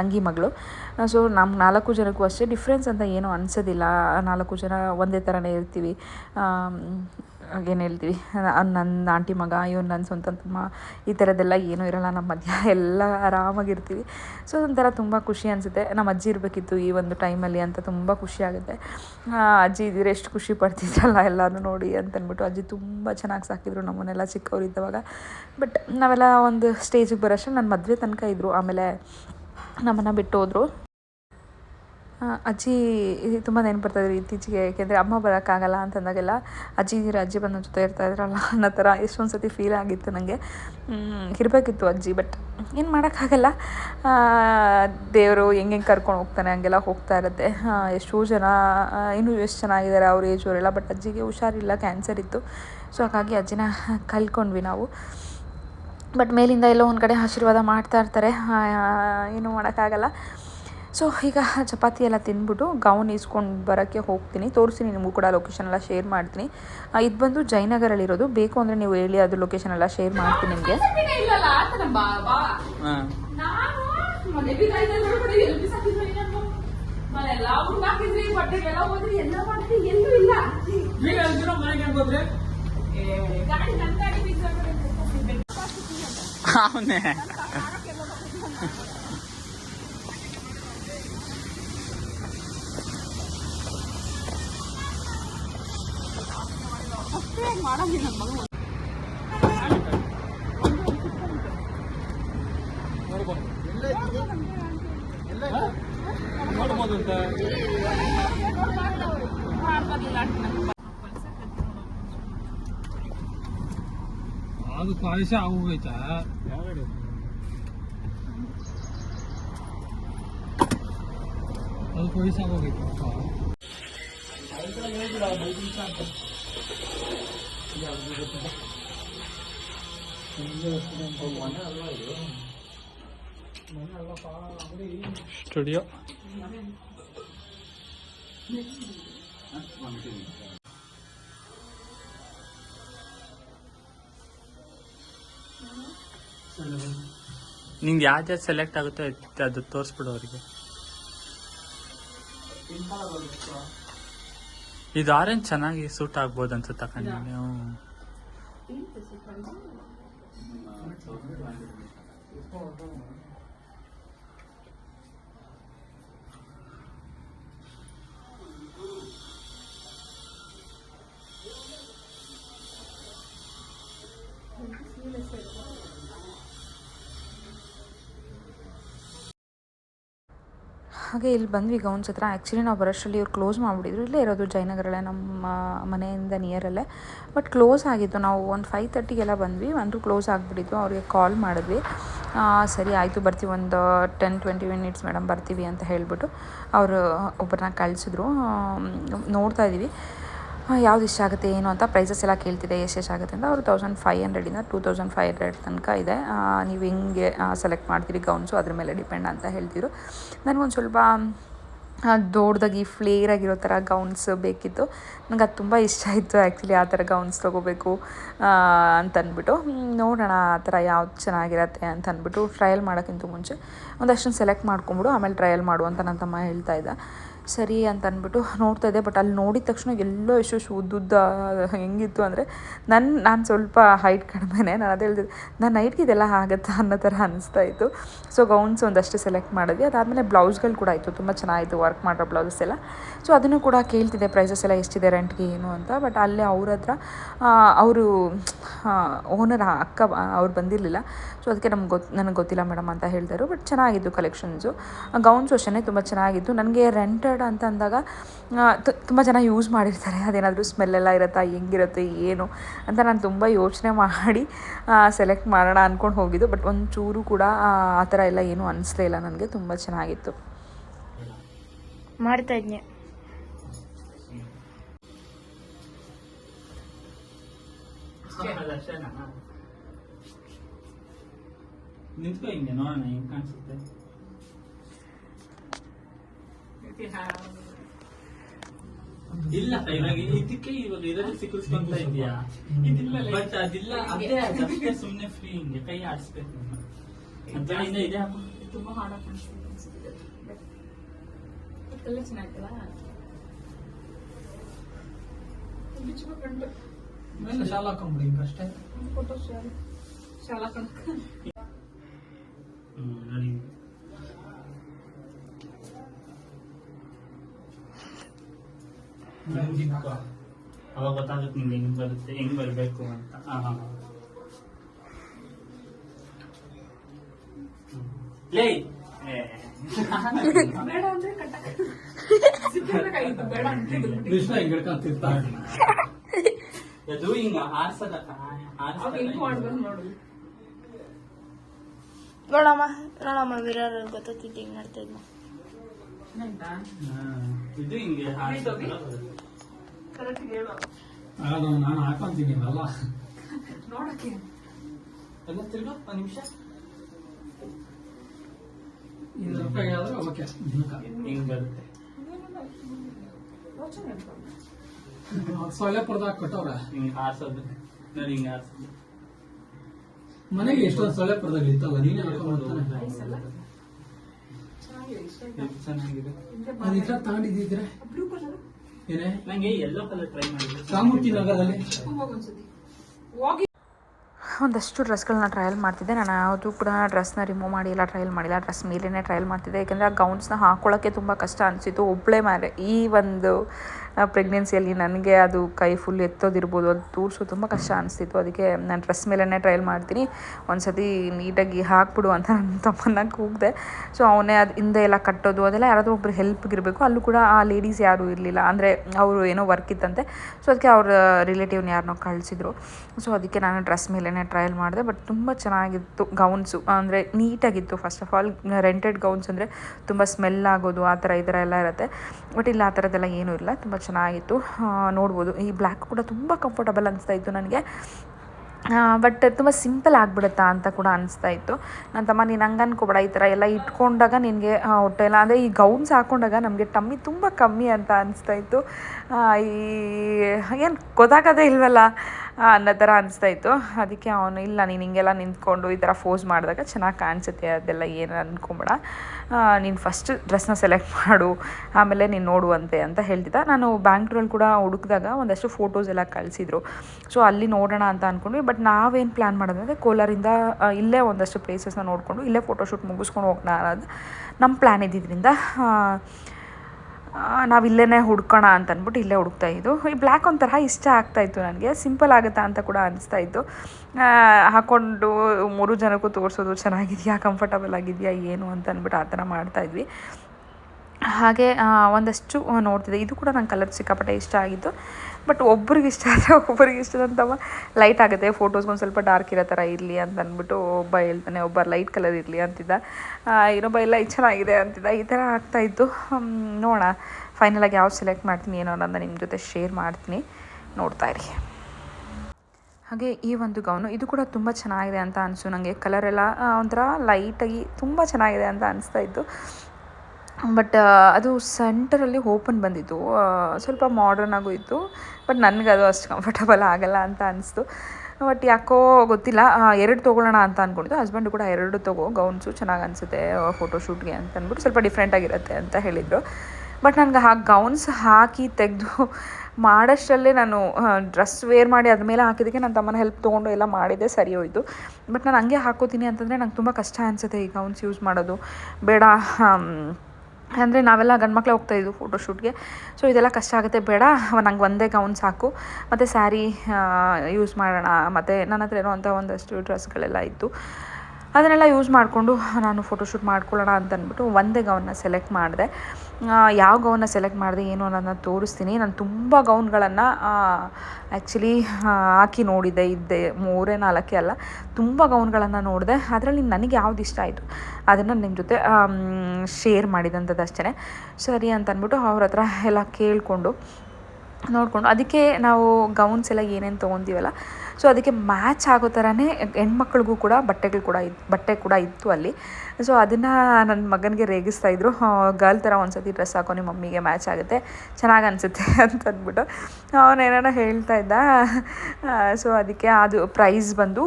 ತಂಗಿ ಮಗಳು. ಸೊ ನಮ್ಮ ನಾಲ್ಕು ಜನಕ್ಕೂ ಅಷ್ಟೇ ಡಿಫ್ರೆನ್ಸ್ ಅಂತ ಏನೂ ಅನಿಸೋದಿಲ್ಲ. ನಾಲ್ಕು ಜನ ಒಂದೇ ಥರನೇ ಇರ್ತೀವಿ. ಏನು ಹೇಳ್ತೀವಿ. ನನ್ನ ಆಂಟಿ ಮಗ ಇವನು ನನ್ನ ಸ್ವಂತ ತಮ್ಮ, ಈ ಥರದ್ದೆಲ್ಲ ಏನೂ ಇರಲ್ಲ ನಮ್ಮ ಮಧ್ಯ. ಎಲ್ಲ ಆರಾಮಾಗಿರ್ತೀವಿ. ಸೊ ಒಂಥರ ತುಂಬ ಖುಷಿ ಅನಿಸುತ್ತೆ. ನಮ್ಮ ಅಜ್ಜಿ ಇರಬೇಕಿತ್ತು ಈ ಒಂದು ಟೈಮಲ್ಲಿ ಅಂತ ತುಂಬ ಖುಷಿ ಆಗುತ್ತೆ. ಅಜ್ಜಿ ಇದ್ದರೆ ಎಷ್ಟು ಖುಷಿ ಪಡ್ತಿದ್ರಲ್ಲ ಎಲ್ಲರೂ ನೋಡಿ ಅಂತಂದ್ಬಿಟ್ಟು ಅಜ್ಜಿ ತುಂಬ ಚೆನ್ನಾಗಿ ಸಾಕಿದ್ರು ನಮ್ಮನ್ನೆಲ್ಲ ಚಿಕ್ಕವರಿದ್ದವಾಗ ಬಟ್ ನಾವೆಲ್ಲ ಒಂದು ಸ್ಟೇಜಿಗೆ ಬರೋಷ್ಟು ನನ್ನ ಮದುವೆ ತನಕ ಇದ್ದರು ಆಮೇಲೆ ನಮ್ಮನ್ನು ಬಿಟ್ಟು ಹೋದರು ಅಜ್ಜಿ ತುಂಬ ನೆನಪು ಬರ್ತಾಯಿದ್ರು ಇತ್ತೀಚೆಗೆ, ಯಾಕೆಂದರೆ ಅಮ್ಮ ಬರೋಕ್ಕಾಗಲ್ಲ ಅಂತಂದಾಗೆಲ್ಲ ಅಜ್ಜಿ ಇದ್ದೀರ, ಅಜ್ಜಿ ಬಂದು ಜೊತೆ ಇರ್ತಾ ಇದ್ರಲ್ಲ ಅನ್ನೋ ಥರ ಎಷ್ಟೊಂದು ಸತಿ ಫೀಲ್ ಆಗಿತ್ತು ನನಗೆ ಇರಬೇಕಿತ್ತು ಅಜ್ಜಿ ಬಟ್ ಏನು ಮಾಡೋಕ್ಕಾಗಲ್ಲ. ದೇವರು ಹೆಂಗೆ ಕರ್ಕೊಂಡು ಹೋಗ್ತಾನೆ, ಹಂಗೆಲ್ಲ ಹೋಗ್ತಾ ಇರುತ್ತೆ. ಎಷ್ಟೋ ಜನ ಇನ್ನೂ ಎಷ್ಟು ಚೆನ್ನಾಗಿದ್ದಾರೆ ಅವ್ರ ಏಜ್ ಅವರೆಲ್ಲ ಬಟ್ ಅಜ್ಜಿಗೆ ಹುಷಾರಿಲ್ಲ ಕ್ಯಾನ್ಸರ್ ಇತ್ತು. ಸೊ ಹಾಗಾಗಿ ಅಜ್ಜಿನ ಕಲ್ತ್ಕೊಂಡ್ವಿ ನಾವು. ಬಟ್ ಮೇಲಿಂದ ಎಲ್ಲೋ ಒಂದು ಕಡೆ ಆಶೀರ್ವಾದ ಮಾಡ್ತಾ ಇರ್ತಾರೆ. ಏನೂ ಮಾಡೋಕ್ಕಾಗಲ್ಲ. ಸೊ ಈಗ ಚಪಾತಿ ಎಲ್ಲ ತಿಂದ್ಬಿಟ್ಟು ಗೌನ್ ಇಸ್ಕೊಂಡು ಬರೋಕ್ಕೆ ಹೋಗ್ತೀನಿ. ತೋರಿಸ್ತೀನಿ ನಿಮಗೂ ಕೂಡ ಲೊಕೇಶನ್ ಎಲ್ಲ ಶೇರ್ ಮಾಡ್ತೀನಿ. ಇದು ಬಂದು ಜಯನಗರಲ್ಲಿರೋದು ಬೇಕು ಅಂದರೆ ನೀವು ಹೇಳಿ ಅದು ಲೊಕೇಶನ್ ಎಲ್ಲ ಶೇರ್ ಮಾಡ್ತೀನಿ ನಿಮಗೆ. ಹಾಂ. ಈಗ ಅಲ್ದಿರೋ ಮನೆಗೆ ಹೆಂಗ್ ಹೋದ್ರಿ ಅವನೇ ನೋಡ್ಬೋದು ಅಂತ ಅದು ಪಾಯಸ ಆಗೋಗೈತಾ ಅದು ಪಾಯಸ ಆಗೋಗೈತಾ ಸ್ಟುಡಿಯೋ ನಿಂಗೆ ಯಾವ್ದು ಯಾವ್ದು ಸೆಲೆಕ್ಟ್ ಆಗುತ್ತೋ ಅದ್- ಅದು ತೋರಿಸ್ಬಿಡು ಅವರಿಗೆ. ಇದು ಆರೆಂಜ್ ಚೆನ್ನಾಗಿ ಸೂಟ್ ಆಗ್ಬೋದು ಅನ್ಸುತ್ತೆ ಕಣ್ಣಿಗೆ. ಹಾಗೆ ಇಲ್ಲಿ ಬಂದ್ವಿ ಗೌನ್ಸ್ ಹತ್ರ ಆ್ಯಕ್ಚುಲಿ ನಾವು ಬರೋಷ್ಟರಲ್ಲಿ ಇವ್ರು ಕ್ಲೋಸ್ ಮಾಡಿಬಿಟ್ಟಿದ್ರು. ಇಲ್ಲೇ ಇರೋದು ಜಯನಗರಲ್ಲೇ, ನಮ್ಮ ಮನೆಯಿಂದ ನಿಯರಲ್ಲೇ ಬಟ್ ಕ್ಲೋಸ್ ಆಗಿತ್ತು. ನಾವು ಒಂದು ಫೈವ್ ತರ್ಟಿಗೆಲ್ಲ ಬಂದ್ವಿ. ಅಂದರೂ ಕ್ಲೋಸ್ ಆಗಿಬಿಟ್ಟಿತ್ತು. ಅವ್ರಿಗೆ ಕಾಲ್ ಮಾಡಿದ್ವಿ. ಸರಿ, ಆಯಿತು, ಬರ್ತೀವಿ. ಒಂದು ಟೆನ್ ಟ್ವೆಂಟಿ ಮಿನಿಟ್ಸ್ ಮೇಡಮ್ ಬರ್ತೀವಿ ಅಂತ ಹೇಳಿಬಿಟ್ಟು ಅವರು ಒಬ್ಬರನ್ನ ಕಳಿಸಿದ್ರು. ನೋಡ್ತಾ ಇದ್ದೀವಿ. ಯಾವ್ದು ಇಷ್ಟ ಆಗುತ್ತೆ, ಏನು ಅಂತ ಪ್ರೈಸಸ್ ಎಲ್ಲ ಕೇಳ್ತಿದೆ, ಎಷ್ಟು ಎಷ್ಟು ಆಗುತ್ತೆ ಅಂತ. ಅವರು ತೌಸಂಡ್ ಫೈವ್ ಹಂಡ್ರೆಡಿಂದ ಟೂ ತೌಸಂಡ್ ಫೈವ್ ಹಂಡ್ರೆಡ್ ತನಕ ಇದೆ. ನೀವು ಹೆಂಗೆ ಸೆಲೆಕ್ಟ್ ಮಾಡ್ತೀರಿ ಗೌನ್ಸು ಅದ್ರ ಮೇಲೆ ಡಿಪೆಂಡ್ ಅಂತ ಹೇಳ್ತಿದ್ರು. ನನಗೊಂದು ಸ್ವಲ್ಪ ದೊಡ್ಡದಾಗಿ ಫ್ಲೇರ್ ಆಗಿರೋ ಥರ ಗೌನ್ಸ್ ಬೇಕಿತ್ತು. ನನಗೆ ಅದು ತುಂಬ ಇಷ್ಟ ಆಯಿತು ಆ್ಯಕ್ಚುಲಿ ಆ ಥರ ಗೌನ್ಸ್ ತೊಗೋಬೇಕು ಅಂತ ಅಂದ್ಬಿಟ್ಟು. ನೋಡೋಣ ಆ ಥರ ಯಾವ್ದು ಚೆನ್ನಾಗಿರತ್ತೆ ಅಂತ ಅಂದ್ಬಿಟ್ಟು ಟ್ರಯಲ್ ಮಾಡೋಕ್ಕಿಂತ ಮುಂಚೆ ಒಂದಷ್ಟು ಸೆಲೆಕ್ಟ್ ಮಾಡ್ಕೊಂಬಿಡು ಆಮೇಲೆ ಟ್ರಯಲ್ ಮಾಡು ಅಂತ ನನ್ನ ತಮ್ಮ ಹೇಳ್ತಾ ಇದ್ದ. ಸರಿ ಅಂತ ಅಂದ್ಬಿಟ್ಟು ನೋಡ್ತಾ ಇದ್ದೆ. ಬಟ್ ಅಲ್ಲಿ ನೋಡಿದ ತಕ್ಷಣ ಎಲ್ಲೋ ಎಷ್ಟು ಉದ್ದುದ್ದ ಹೆಂಗಿತ್ತು ಅಂದರೆ ನನ್ನ ನಾನು ಸ್ವಲ್ಪ ಹೈಟ್ ಕಡಿಮೆನೇ. ನಾನು ಅದೇ ಹೇಳ್ತಿದ್ದೆ ನನ್ನ ಹೈಟ್ಗೆ ಇದೆಲ್ಲ ಆಗುತ್ತಾ? ಅನ್ನೋ ಥರ ಅನಿಸ್ತಾ ಇತ್ತು. ಸೊ ಗೌನ್ಸ್ ಒಂದಷ್ಟು ಸೆಲೆಕ್ಟ್ ಮಾಡಿದ್ವಿ. ಅದಾದಮೇಲೆ ಬ್ಲೌಸ್ಗಳು ಕೂಡ ಇತ್ತು ತುಂಬ ಚೆನ್ನಾಗಿತ್ತು ವರ್ಕ್ ಮಾಡೋ ಬ್ಲೌಸಸ್ ಎಲ್ಲ. ಸೊ ಅದನ್ನು ಕೂಡ ಕೇಳ್ತಿದ್ದೆ ಪ್ರೈಸಸ್ ಎಲ್ಲ ಎಷ್ಟಿದೆ? ರೆಂಟ್ಗೆ ಏನು ಅಂತ? ಬಟ್ ಅಲ್ಲೇ ಅವ್ರ ಹತ್ರ ಅವರು ಓನರ್ ಅಕ್ಕ, ಅವ್ರು ಬಂದಿರಲಿಲ್ಲ. ಸೊ ಅದಕ್ಕೆ ನಮ್ಗೆ ಗೊತ್ತು ನನಗೆ ಗೊತ್ತಿಲ್ಲ ಮೇಡಮ್ ಅಂತ ಹೇಳಿದರು. ಬಟ್ ಚೆನ್ನಾಗಿತ್ತು ಕಲೆಕ್ಷನ್ಸು ಗೌನ್ಸು ಅಷ್ಟೇ ತುಂಬ ಚೆನ್ನಾಗಿತ್ತು. ನನಗೆ ಅಂತ ಅಂದಾಗ ತುಂಬ ಜನ ಯೂಸ್ ಮಾಡಿರ್ತಾರೆ. ಅದೇನಾದರೂ ಸ್ಮೆಲ್ಲೆಲ್ಲ ಇರುತ್ತಾ ಹೆಂಗಿರುತ್ತೆ ಏನು ಅಂತ ನಾನು ತುಂಬ ಯೋಚನೆ ಮಾಡಿ ಸೆಲೆಕ್ಟ್ ಮಾಡೋಣ ಅಂದ್ಕೊಂಡು ಹೋಗಿದ್ದು. ಬಟ್ ಒಂಚೂರು ಕೂಡ ಆ ಥರ ಎಲ್ಲ ಏನೂ ಅನಿಸ್ಲೇ ಇಲ್ಲ ನನಗೆ. ತುಂಬ ಚೆನ್ನಾಗಿತ್ತು. ಮಾಡ್ತಾ ಇದ್ನಿ. ನಿಂತ್ಕೋ ಹಿಂಗೆ ನೋಡೋಣ ಹೆಂಗೆ ಕಾಣಿಸುತ್ತೆ. ಇಲ್ಲ ಇವಾಗ ಇದಕ್ಕೆ ಇವಾಗ ಇದರಲ್ಲಿ ಸಿಕ್ಕಿಸ್ಕೊಂತ ಇದೆಯಾ ಬಟ್ ಅದಿಲ್ಲ ಅದೇ ಅದಷ್ಟೇ ಸುಮ್ನೆ ಫ್ರೀ ಹಿಂಗೆ ಕೈ ಆಡಿಸ್ಬೇಕು ಅದ್ರಿಂದ ಇದೆ ಹಾಕು. ತುಂಬ ಹಾಡಾಗಿ ಕಾಣಿಸ್ತಿದೆ ಅನ್ಸುತ್ತೆ. ಎಲ್ಲ ಚೆನ್ನಾಗಿತ್ತಲ್ಲ? ಮೇಲೆ ಶಾಲ ಹಾಕೊಂಬಿಡಿ ಈಗ ಅಷ್ಟೇ. ಫೋಟೋ ಶಾಲಾ ಕಣ್ ಹ್ಮ್, ನೋಡಿ ಹಿಂಗಿಟ್ಕೋ. ಅವಾಗ ಗೊತ್ತಾಗುತ್ತೆ ನಿಮ್ಗೆ ಹೆಂಗ್ ಬರುತ್ತೆ ಹೆಂಗ್ ಬರಬೇಕು ಅಂತ. ಲೇ! ಕೃಷ್ಣ ಹಿಂಗ್ ಹಿಡ್ಕೊಂತಿರ್ತಾರೆ ಅದು ಹಿಂಗ ನೋಡು. ನೋಡಮ್ಮ ನೋಡಮ್ಮ ವಿರಾರ ಗೊತ್ತಿದ್ದು ಹಿಂಗ್ ಮಾಡ್ತಾ ಇದ್ನ. ಇದು ಹಿಂಗೆ ಅದು ನಾನು ಹಾಕೊಂತೀನಿ ಅಲ್ಲ ನೋಡಕ್ಕೆ. ಎಲ್ಲ ತಿರ್ಗೋ ಒಂದ್ ನಿಮಿಷ. ಇದು ರೂಪಾಯಿ ಆದ್ರೆ ಓಕೆ. ದಿನಕ್ಕ ಹಿಂಗ್ ಬರುತ್ತೆ. ಸೊಳ್ಳೆ ಪರ್ದಾಗ ಕೊಟ್ಟವ್ರೆ ಹಿಂಗೆ ಆರ್ಸೋದು ನಾನು ಹಿಂಗೆ ಆರ್ಸೋದು ಮನೆಗೆ ಎಷ್ಟೊಂದು ಸೊಳ್ಳೆ ಪಡೆದಾಗ ಇತ್ತಲ್ಲ ನೀನೇ ಹಾಕೊಂಡು ಇದು ಚೆನ್ನಾಗಿದೆ. ಅದು ಇದ್ರ ತಗೊಂಡಿದ್ದಿದ್ರೆ ಬ್ಲೂ ಕಲರ್ ಏನೇ? ನಂಗೆ ಎಲ್ಲೋ ಕಲರ್ ಟ್ರೈ ಮಾಡಿದ್ರೆ ಕಾಮೂರ್ತಿ ನಗರದಲ್ಲಿ. ಒಂದ್ಸತಿ. ಹೋಗಿ ಒಂದಷ್ಟು ಡ್ರೆಸ್ಗಳನ್ನ ಟ್ರಯಲ್ ಮಾಡ್ತಿದ್ದೆ. ನಾನು ಯಾವುದೂ ಕೂಡ ಡ್ರೆಸ್ನ ರಿಮೂವ್ ಮಾಡಿ ಎಲ್ಲ ಟ್ರಯಲ್ ಮಾಡಿಲ್ಲ. ಡ್ರೆಸ್ ಮೇಲೇ ಟ್ರಯಲ್ ಮಾಡ್ತಿದ್ದೆ. ಯಾಕೆಂದರೆ ಆ ಗೌನ್ಸ್ನ ಹಾಕೊಳ್ಳೋಕ್ಕೆ ತುಂಬ ಕಷ್ಟ ಅನಿಸಿತ್ತು. ಒಬ್ಬಳೇ ಮಾರೆ ಈ ಒಂದು ಪ್ರೆಗ್ನೆನ್ಸಿಯಲ್ಲಿ ನನಗೆ ಅದು ಕೈ ಫುಲ್ ಎತ್ತೋದಿರ್ಬೋದು. ಅದು ತೋರಿಸೋ ತುಂಬ ಕಷ್ಟ ಅನಿಸ್ತಿತ್ತು. ಅದಕ್ಕೆ ನಾನು ಡ್ರೆಸ್ ಮೇಲೇ ಟ್ರಯಲ್ ಮಾಡ್ತೀನಿ. ಒಂದು ಸತಿ ನೀಟಾಗಿ ಹಾಕ್ಬಿಡು ಅಂತ ನನ್ನ ತಮ್ಮನ್ನ ಕೂಗಿದೆ. ಸೊ ಅವನೇ ಅದು ಹಿಂದೆ ಎಲ್ಲ ಕಟ್ಟೋದು, ಅದೆಲ್ಲ ಯಾರಾದರೂ ಒಬ್ಬರು ಹೆಲ್ಪ್ಗೆ ಇರಬೇಕು. ಅಲ್ಲೂ ಕೂಡ ಆ ಲೇಡೀಸ್ ಯಾರೂ ಇರಲಿಲ್ಲ. ಅಂದರೆ ಅವರು ಏನೋ ವರ್ಕ್ ಇತ್ತಂತೆ. ಸೊ ಅದಕ್ಕೆ ಅವ್ರ ರಿಲೇಟಿವ್ನ ಯಾರನ್ನೋ ಕಳಿಸಿದ್ರು. ಸೊ ಅದಕ್ಕೆ ನಾನು ಡ್ರೆಸ್ ಮೇಲೇ ಟ್ರಯಲ್ ಮಾಡಿದೆ. ಬಟ್ ತುಂಬ ಚೆನ್ನಾಗಿತ್ತು ಗೌನ್ಸು ಅಂದರೆ ನೀಟಾಗಿತ್ತು. First of all rented gowns ಅಂದರೆ ತುಂಬ ಸ್ಮೆಲ್ ಆಗೋದು, ಆ ಥರ ಈ ಥರ ಎಲ್ಲ ಇರುತ್ತೆ. ಬಟ್ ಇಲ್ಲ, ಆ ಥರದ್ದೆಲ್ಲ ಏನೂ ಇಲ್ಲ. ತುಂಬ ಚೆನ್ನಾಗಿತ್ತು. ನೋಡ್ಬೋದು. ಈ ಬ್ಲ್ಯಾಕ್ ಕೂಡ ತುಂಬ ಕಂಫರ್ಟಬಲ್ ಅನಿಸ್ತಾ ಇತ್ತು ನನಗೆ. ಬಟ್ ತುಂಬ ಸಿಂಪಲ್ ಆಗಿಬಿಡುತ್ತಾ ಅಂತ ಕೂಡ ಅನಿಸ್ತಾ ಇತ್ತು. ನನ್ನ ತಮ್ಮ, ನೀನು ಹಂಗೆ ಅನ್ಕೋಬೇಡ. ಈ ಥರ ಎಲ್ಲ ಇಟ್ಕೊಂಡಾಗ ನಿನಗೆ ಹೊಟ್ಟೆ ಎಲ್ಲ, ಅಂದರೆ ಈ ಗೌನ್ಸ್ ಹಾಕೊಂಡಾಗ ನಮಗೆ ಟಮ್ಮಿ ತುಂಬ ಕಮ್ಮಿ ಅಂತ ಅನಿಸ್ತಾ ಇತ್ತು. ಈ, ಏನು ಗೊತ್ತಾಗೋದೇ ಇಲ್ವಲ್ಲ ಅನ್ನೋ ಥರ ಅನಿಸ್ತಾ ಇತ್ತು. ಅದಕ್ಕೆ ಅವನು, ಇಲ್ಲ, ನೀನು ಹಿಂಗೆಲ್ಲ ನಿಂತ್ಕೊಂಡು ಈ ಥರ ಫೋಸ್ ಮಾಡಿದಾಗ ಚೆನ್ನಾಗಿ ಕಾಣಿಸುತ್ತೆ, ಅದೆಲ್ಲ ಏನು ಅಂದ್ಕೊಂಬೇಡ ನೀನು ಫಸ್ಟ್ ಡ್ರೆಸ್ನ ಸೆಲೆಕ್ಟ್ ಮಾಡು, ಆಮೇಲೆ ನೀನು ನೋಡುವಂತೆ ಅಂತ ಹೇಳ್ತಿದ್ದ. ನಾನು ಬ್ಯಾಂಕ್ರಲ್ಲಿ ಕೂಡ ಹುಡುಕಿದಾಗ ಒಂದಷ್ಟು ಫೋಟೋಸ್ ಎಲ್ಲ ಕಳಿಸಿದ್ರು. ಸೊ ಅಲ್ಲಿ ನೋಡೋಣ ಅಂತ ಅಂದ್ಕೊಂಡ್ವಿ ಬಟ್ ನಾವೇನು ಪ್ಲ್ಯಾನ್ ಮಾಡೋದಂದರೆ ಕೋಲಾರಿಂದ ಇಲ್ಲೇ ಒಂದಷ್ಟು ಪ್ಲೇಸಸ್ನ ನೋಡಿಕೊಂಡು, ಇಲ್ಲೇ ಫೋಟೋಶೂಟ್ ಮುಗಿಸ್ಕೊಂಡು ಹೋಗೋಣ ಅನ್ನೋದು ನಮ್ಮ ಪ್ಲ್ಯಾನ್ ಇದ್ದಿದ್ದರಿಂದ ನಾವು ಇಲ್ಲೇ ಹುಡ್ಕೋಣ ಅಂತ ಅಂದ್ಬಿಟ್ಟು ಇಲ್ಲೇ ಹುಡುಕ್ತಾ ಇದ್ದು. ಈ ಬ್ಲ್ಯಾಕ್ ಒಂಥರ ಇಷ್ಟ ಆಗ್ತಾ ಇತ್ತು ನನಗೆ. ಸಿಂಪಲ್ ಆಗುತ್ತಾ ಅಂತ ಕೂಡ ಅನಿಸ್ತಾ ಇತ್ತು. ಹಾಕ್ಕೊಂಡು ಮೂರು ಜನಕ್ಕೂ ತೋರಿಸೋದು ಚೆನ್ನಾಗಿದೆಯಾ ಕಂಫರ್ಟಬಲ್ ಆಗಿದೆಯಾ, ಏನು ಅಂತ ಅಂದ್ಬಿಟ್ಟು ಆ ಥರ ಮಾಡ್ತಾಯಿದ್ವಿ ಹಾಗೆ ಒಂದಷ್ಟು ನೋಡ್ತಿದ್ದೆ. ಇದು ಕೂಡ ನಂಗೆ ಕಲರ್ ಸಿಕ್ಕಾಪಟ್ಟೆ ಇಷ್ಟ ಆಗಿತ್ತು. ಬಟ್ ಒಬ್ರಿಗೆ ಇಷ್ಟ ಆದರೆ ಒಬ್ಬರಿಗೆ ಇಷ್ಟದಂತವ ಲೈಟ್ ಆಗುತ್ತೆ. ಫೋಟೋಸ್ಗೆ ಒಂದು ಸ್ವಲ್ಪ ಡಾರ್ಕ್ ಇರೋ ಥರ ಇರಲಿ ಅಂತ ಅಂದ್ಬಿಟ್ಟು ಒಬ್ಬ ಹೇಳ್ತಾನೆ, ಒಬ್ಬ ಲೈಟ್ ಕಲರ್ ಇರಲಿ ಅಂತಿದ್ದ. ಇನ್ನೊಬ್ಬ ಎಲ್ಲ ಚೆನ್ನಾಗಿದೆ ಅಂತಿದ್ದ. ಈ ಥರ ಆಗ್ತಾಯಿತ್ತು ನೋಡೋಣ. ಫೈನಲಾಗಿ ಯಾವ್ದು ಸೆಲೆಕ್ಟ್ ಮಾಡ್ತೀನಿ ಏನೋ ಅನ್ನೋದನ್ನ ನಿಮ್ಮ ಜೊತೆ ಶೇರ್ ಮಾಡ್ತೀನಿ. ನೋಡ್ತಾ ಇರಿ. ಹಾಗೆ ಈ ಒಂದು ಗೌನು ಇದು ಕೂಡ ತುಂಬ ಚೆನ್ನಾಗಿದೆ ಅಂತ ಅನಿಸು ನನಗೆ ಕಲರೆಲ್ಲ ಒಂಥರ ಲೈಟಾಗಿ ತುಂಬ ಚೆನ್ನಾಗಿದೆ ಅಂತ ಅನಿಸ್ತಾ ಇತ್ತು. ಬಟ್ ಅದು ಸೆಂಟರಲ್ಲಿ ಓಪನ್ ಬಂದಿತ್ತು. ಸ್ವಲ್ಪ ಮಾಡ್ರನ್ ಆಗೂ ಇತ್ತು. ಬಟ್ ನನಗೆ ಅದು ಅಷ್ಟು ಕಂಫರ್ಟಬಲ್ ಆಗಲ್ಲ ಅಂತ ಅನಿಸ್ತು. ಬಟ್ ಯಾಕೋ ಗೊತ್ತಿಲ್ಲ. ಎರಡು ತೊಗೊಳ್ಳೋಣ ಅಂತ ಅಂದ್ಕೊಂಡಿದ್ದು ಹಸ್ಬೆಂಡು ಕೂಡ ಎರಡು ತೊಗೋ. ಗೌನ್ಸು ಚೆನ್ನಾಗಿ ಅನಿಸುತ್ತೆ ಫೋಟೋಶೂಟ್ಗೆ ಅಂತ ಅಂದ್ಬಿಟ್ಟು ಸ್ವಲ್ಪ ಡಿಫ್ರೆಂಟ್ ಆಗಿರುತ್ತೆ ಅಂತ ಹೇಳಿದರು. ಬಟ್ ನನಗೆ ಆ ಗೌನ್ಸ್ ಹಾಕಿ ತೆಗೆದು ಮಾಡೋಷ್ಟರಲ್ಲೇ ನಾನು ಡ್ರೆಸ್ ವೇರ್ ಮಾಡಿ ಅದ್ಮೇಲೆ ಹಾಕಿದ್ದಕ್ಕೆ ನನ್ನ ತಮ್ಮನ ಹೆಲ್ಪ್ ತೊಗೊಂಡು ಎಲ್ಲ ಮಾಡಿದ್ದೆ, ಸರಿ ಹೋಯಿತು. ಬಟ್ ನಾನು ಹಂಗೆ ಹಾಕೋತೀನಿ ಅಂತಂದರೆ ನಂಗೆ ತುಂಬ ಕಷ್ಟ ಅನಿಸುತ್ತೆ ಈ ಗೌನ್ಸ್ ಯೂಸ್ ಮಾಡೋದು. ಬೇಡ ಅಂದರೆ ನಾವೆಲ್ಲ ಗಂಡು ಮಕ್ಕಳೇ ಹೋಗ್ತಾಯಿದ್ವು ಫೋಟೋಶೂಟ್ಗೆ ಸೊ ಇದೆಲ್ಲ ಕಷ್ಟ ಆಗುತ್ತೆ, ಬೇಡ. ನಂಗೆ ಒಂದೇ ಗೌನ್ ಸಾಕು. ಮತ್ತು ಸ್ಯಾರಿ ಯೂಸ್ ಮಾಡೋಣ. ಮತ್ತು ನನ್ನ ಹತ್ರ ಇರೋವಂಥ ಒಂದಷ್ಟು ಡ್ರೆಸ್ಗಳೆಲ್ಲ ಇತ್ತು. ಅದನ್ನೆಲ್ಲ ಯೂಸ್ ಮಾಡಿಕೊಂಡು ನಾನು ಫೋಟೋಶೂಟ್ ಮಾಡ್ಕೊಳ್ಳೋಣ ಅಂತ ಅಂದ್ಬಿಟ್ಟು ಒಂದೇ ಗೌನ್ನ ಸೆಲೆಕ್ಟ್ ಮಾಡಿದೆ. ಯಾವ ಗೌನ್ನ ಸೆಲೆಕ್ಟ್ ಮಾಡಿದೆ, ಏನು ಅನ್ನೋದನ್ನ ತೋರಿಸ್ತೀನಿ. ನಾನು ತುಂಬ ಗೌನ್ಗಳನ್ನು ಆ್ಯಕ್ಚುಲಿ ಹಾಕಿ ನೋಡಿದೆ, ಇದ್ದೆ, ಮೂರೇ, ನಾಲ್ಕೇ ಅಲ್ಲ. ತುಂಬ ಗೌನ್ಗಳನ್ನು ನೋಡಿದೆ. ಅದರಲ್ಲಿ ನನಗೆ ಯಾವ್ದು ಇಷ್ಟ ಆಯಿತು, ಅದನ್ನು ನಿಮ್ಮ ಜೊತೆ ಶೇರ್ ಮಾಡಿದಂಥದ್ದು ಅಷ್ಟೇ ಸರಿ ಅಂತ ಅಂದ್ಬಿಟ್ಟು ಅವ್ರ ಹತ್ರ ಎಲ್ಲ ಕೇಳಿಕೊಂಡು, ನೋಡಿಕೊಂಡು. ಅದಕ್ಕೆ ನಾವು ಗೌನ್ಸ್ ಎಲ್ಲ ಏನೇನು ತೊಗೊತೀವಲ್ಲ ಸೊ ಅದಕ್ಕೆ ಮ್ಯಾಚ್ ಆಗೋ ಥರನೇ ಹೆಣ್ಮಕ್ಳಿಗೂ ಕೂಡ ಬಟ್ಟೆಗಳು ಕೂಡ ಇತ್ತು ಬಟ್ಟೆ ಕೂಡ ಇತ್ತು ಅಲ್ಲಿ. ಸೊ ಅದನ್ನು ನನ್ನ ಮಗನಿಗೆ ರೇಗಿಸ್ತಾ ಇದ್ರು. ಗರ್ಲ್ ಥರ ಒಂದು ಸತಿ ಡ್ರೆಸ್ ಹಾಕೋ ನಿಮ್ಮ ಮಮ್ಮಿಗೆ ಮ್ಯಾಚ್ ಆಗುತ್ತೆ. ಚೆನ್ನಾಗಿ ಅನಿಸುತ್ತೆ ಅಂತ ಅಂದ್ಬಿಟ್ಟು. ಅವನೇನೋ ಹೇಳ್ತಾ ಇದ್ದ. ಸೊ ಅದಕ್ಕೆ ಅದು ಪ್ರೈಸ್ ಬಂದು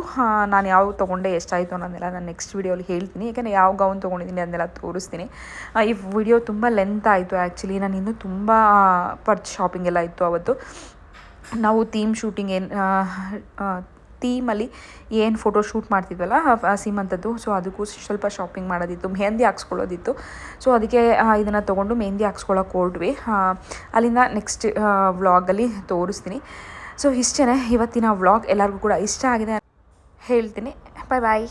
ನಾನು ಯಾವ ತೊಗೊಂಡೆ, ಎಷ್ಟಾಯಿತು ಅನ್ನೋದನ್ನೆಲ್ಲ ನಾನು ನೆಕ್ಸ್ಟ್ ವೀಡಿಯೋಲಿ ಹೇಳ್ತೀನಿ. ಯಾಕೆಂದರೆ ಯಾವ ಗೌನ್ ತೊಗೊಂಡಿದ್ದೀನಿ ಅದನ್ನೆಲ್ಲ ತೋರಿಸ್ತೀನಿ. ಈ ವಿಡಿಯೋ ತುಂಬ ಲೆಂತ್ ಆಯಿತು ಆ್ಯಕ್ಚುಲಿ ನಾನು ಇನ್ನೂ ತುಂಬ ಪರ್ಚ್ ಶಾಪಿಂಗ್ ಎಲ್ಲ ಇತ್ತು ಅವತ್ತು. ನಾವು ಥೀಮ್ ಶೂಟಿಂಗ್ ಏನು ಥೀಮಲ್ಲಿ ಏನು ಫೋಟೋ ಶೂಟ್ ಮಾಡ್ತಿದ್ವಲ್ಲ ಸೀಮಂತದ್ದು. ಸೊ ಅದಕ್ಕೂ ಸ್ವಲ್ಪ ಶಾಪಿಂಗ್ ಮಾಡೋದಿತ್ತು. ಮೆಹಂದಿ ಹಾಕ್ಸ್ಕೊಳ್ಳೋದಿತ್ತು. ಸೊ ಅದಕ್ಕೆ ಇದನ್ನು ತೊಗೊಂಡು ಮೆಹಂದಿ ಹಾಕ್ಸ್ಕೊಳ್ಳೋಕೆ ಹೊರಟ್ವಿ ಅಲ್ಲಿಂದ ನೆಕ್ಸ್ಟ್ ವ್ಲಾಗಲ್ಲಿ ತೋರಿಸ್ತೀನಿ. ಸೊ ಇಷ್ಟೇ ಇವತ್ತಿನ ವ್ಲಾಗ್ ಎಲ್ಲರಿಗೂ ಕೂಡ ಇಷ್ಟ ಆಗಿದೆ ಹೇಳ್ತೀನಿ. ಬಾಯ್ ಬಾಯ್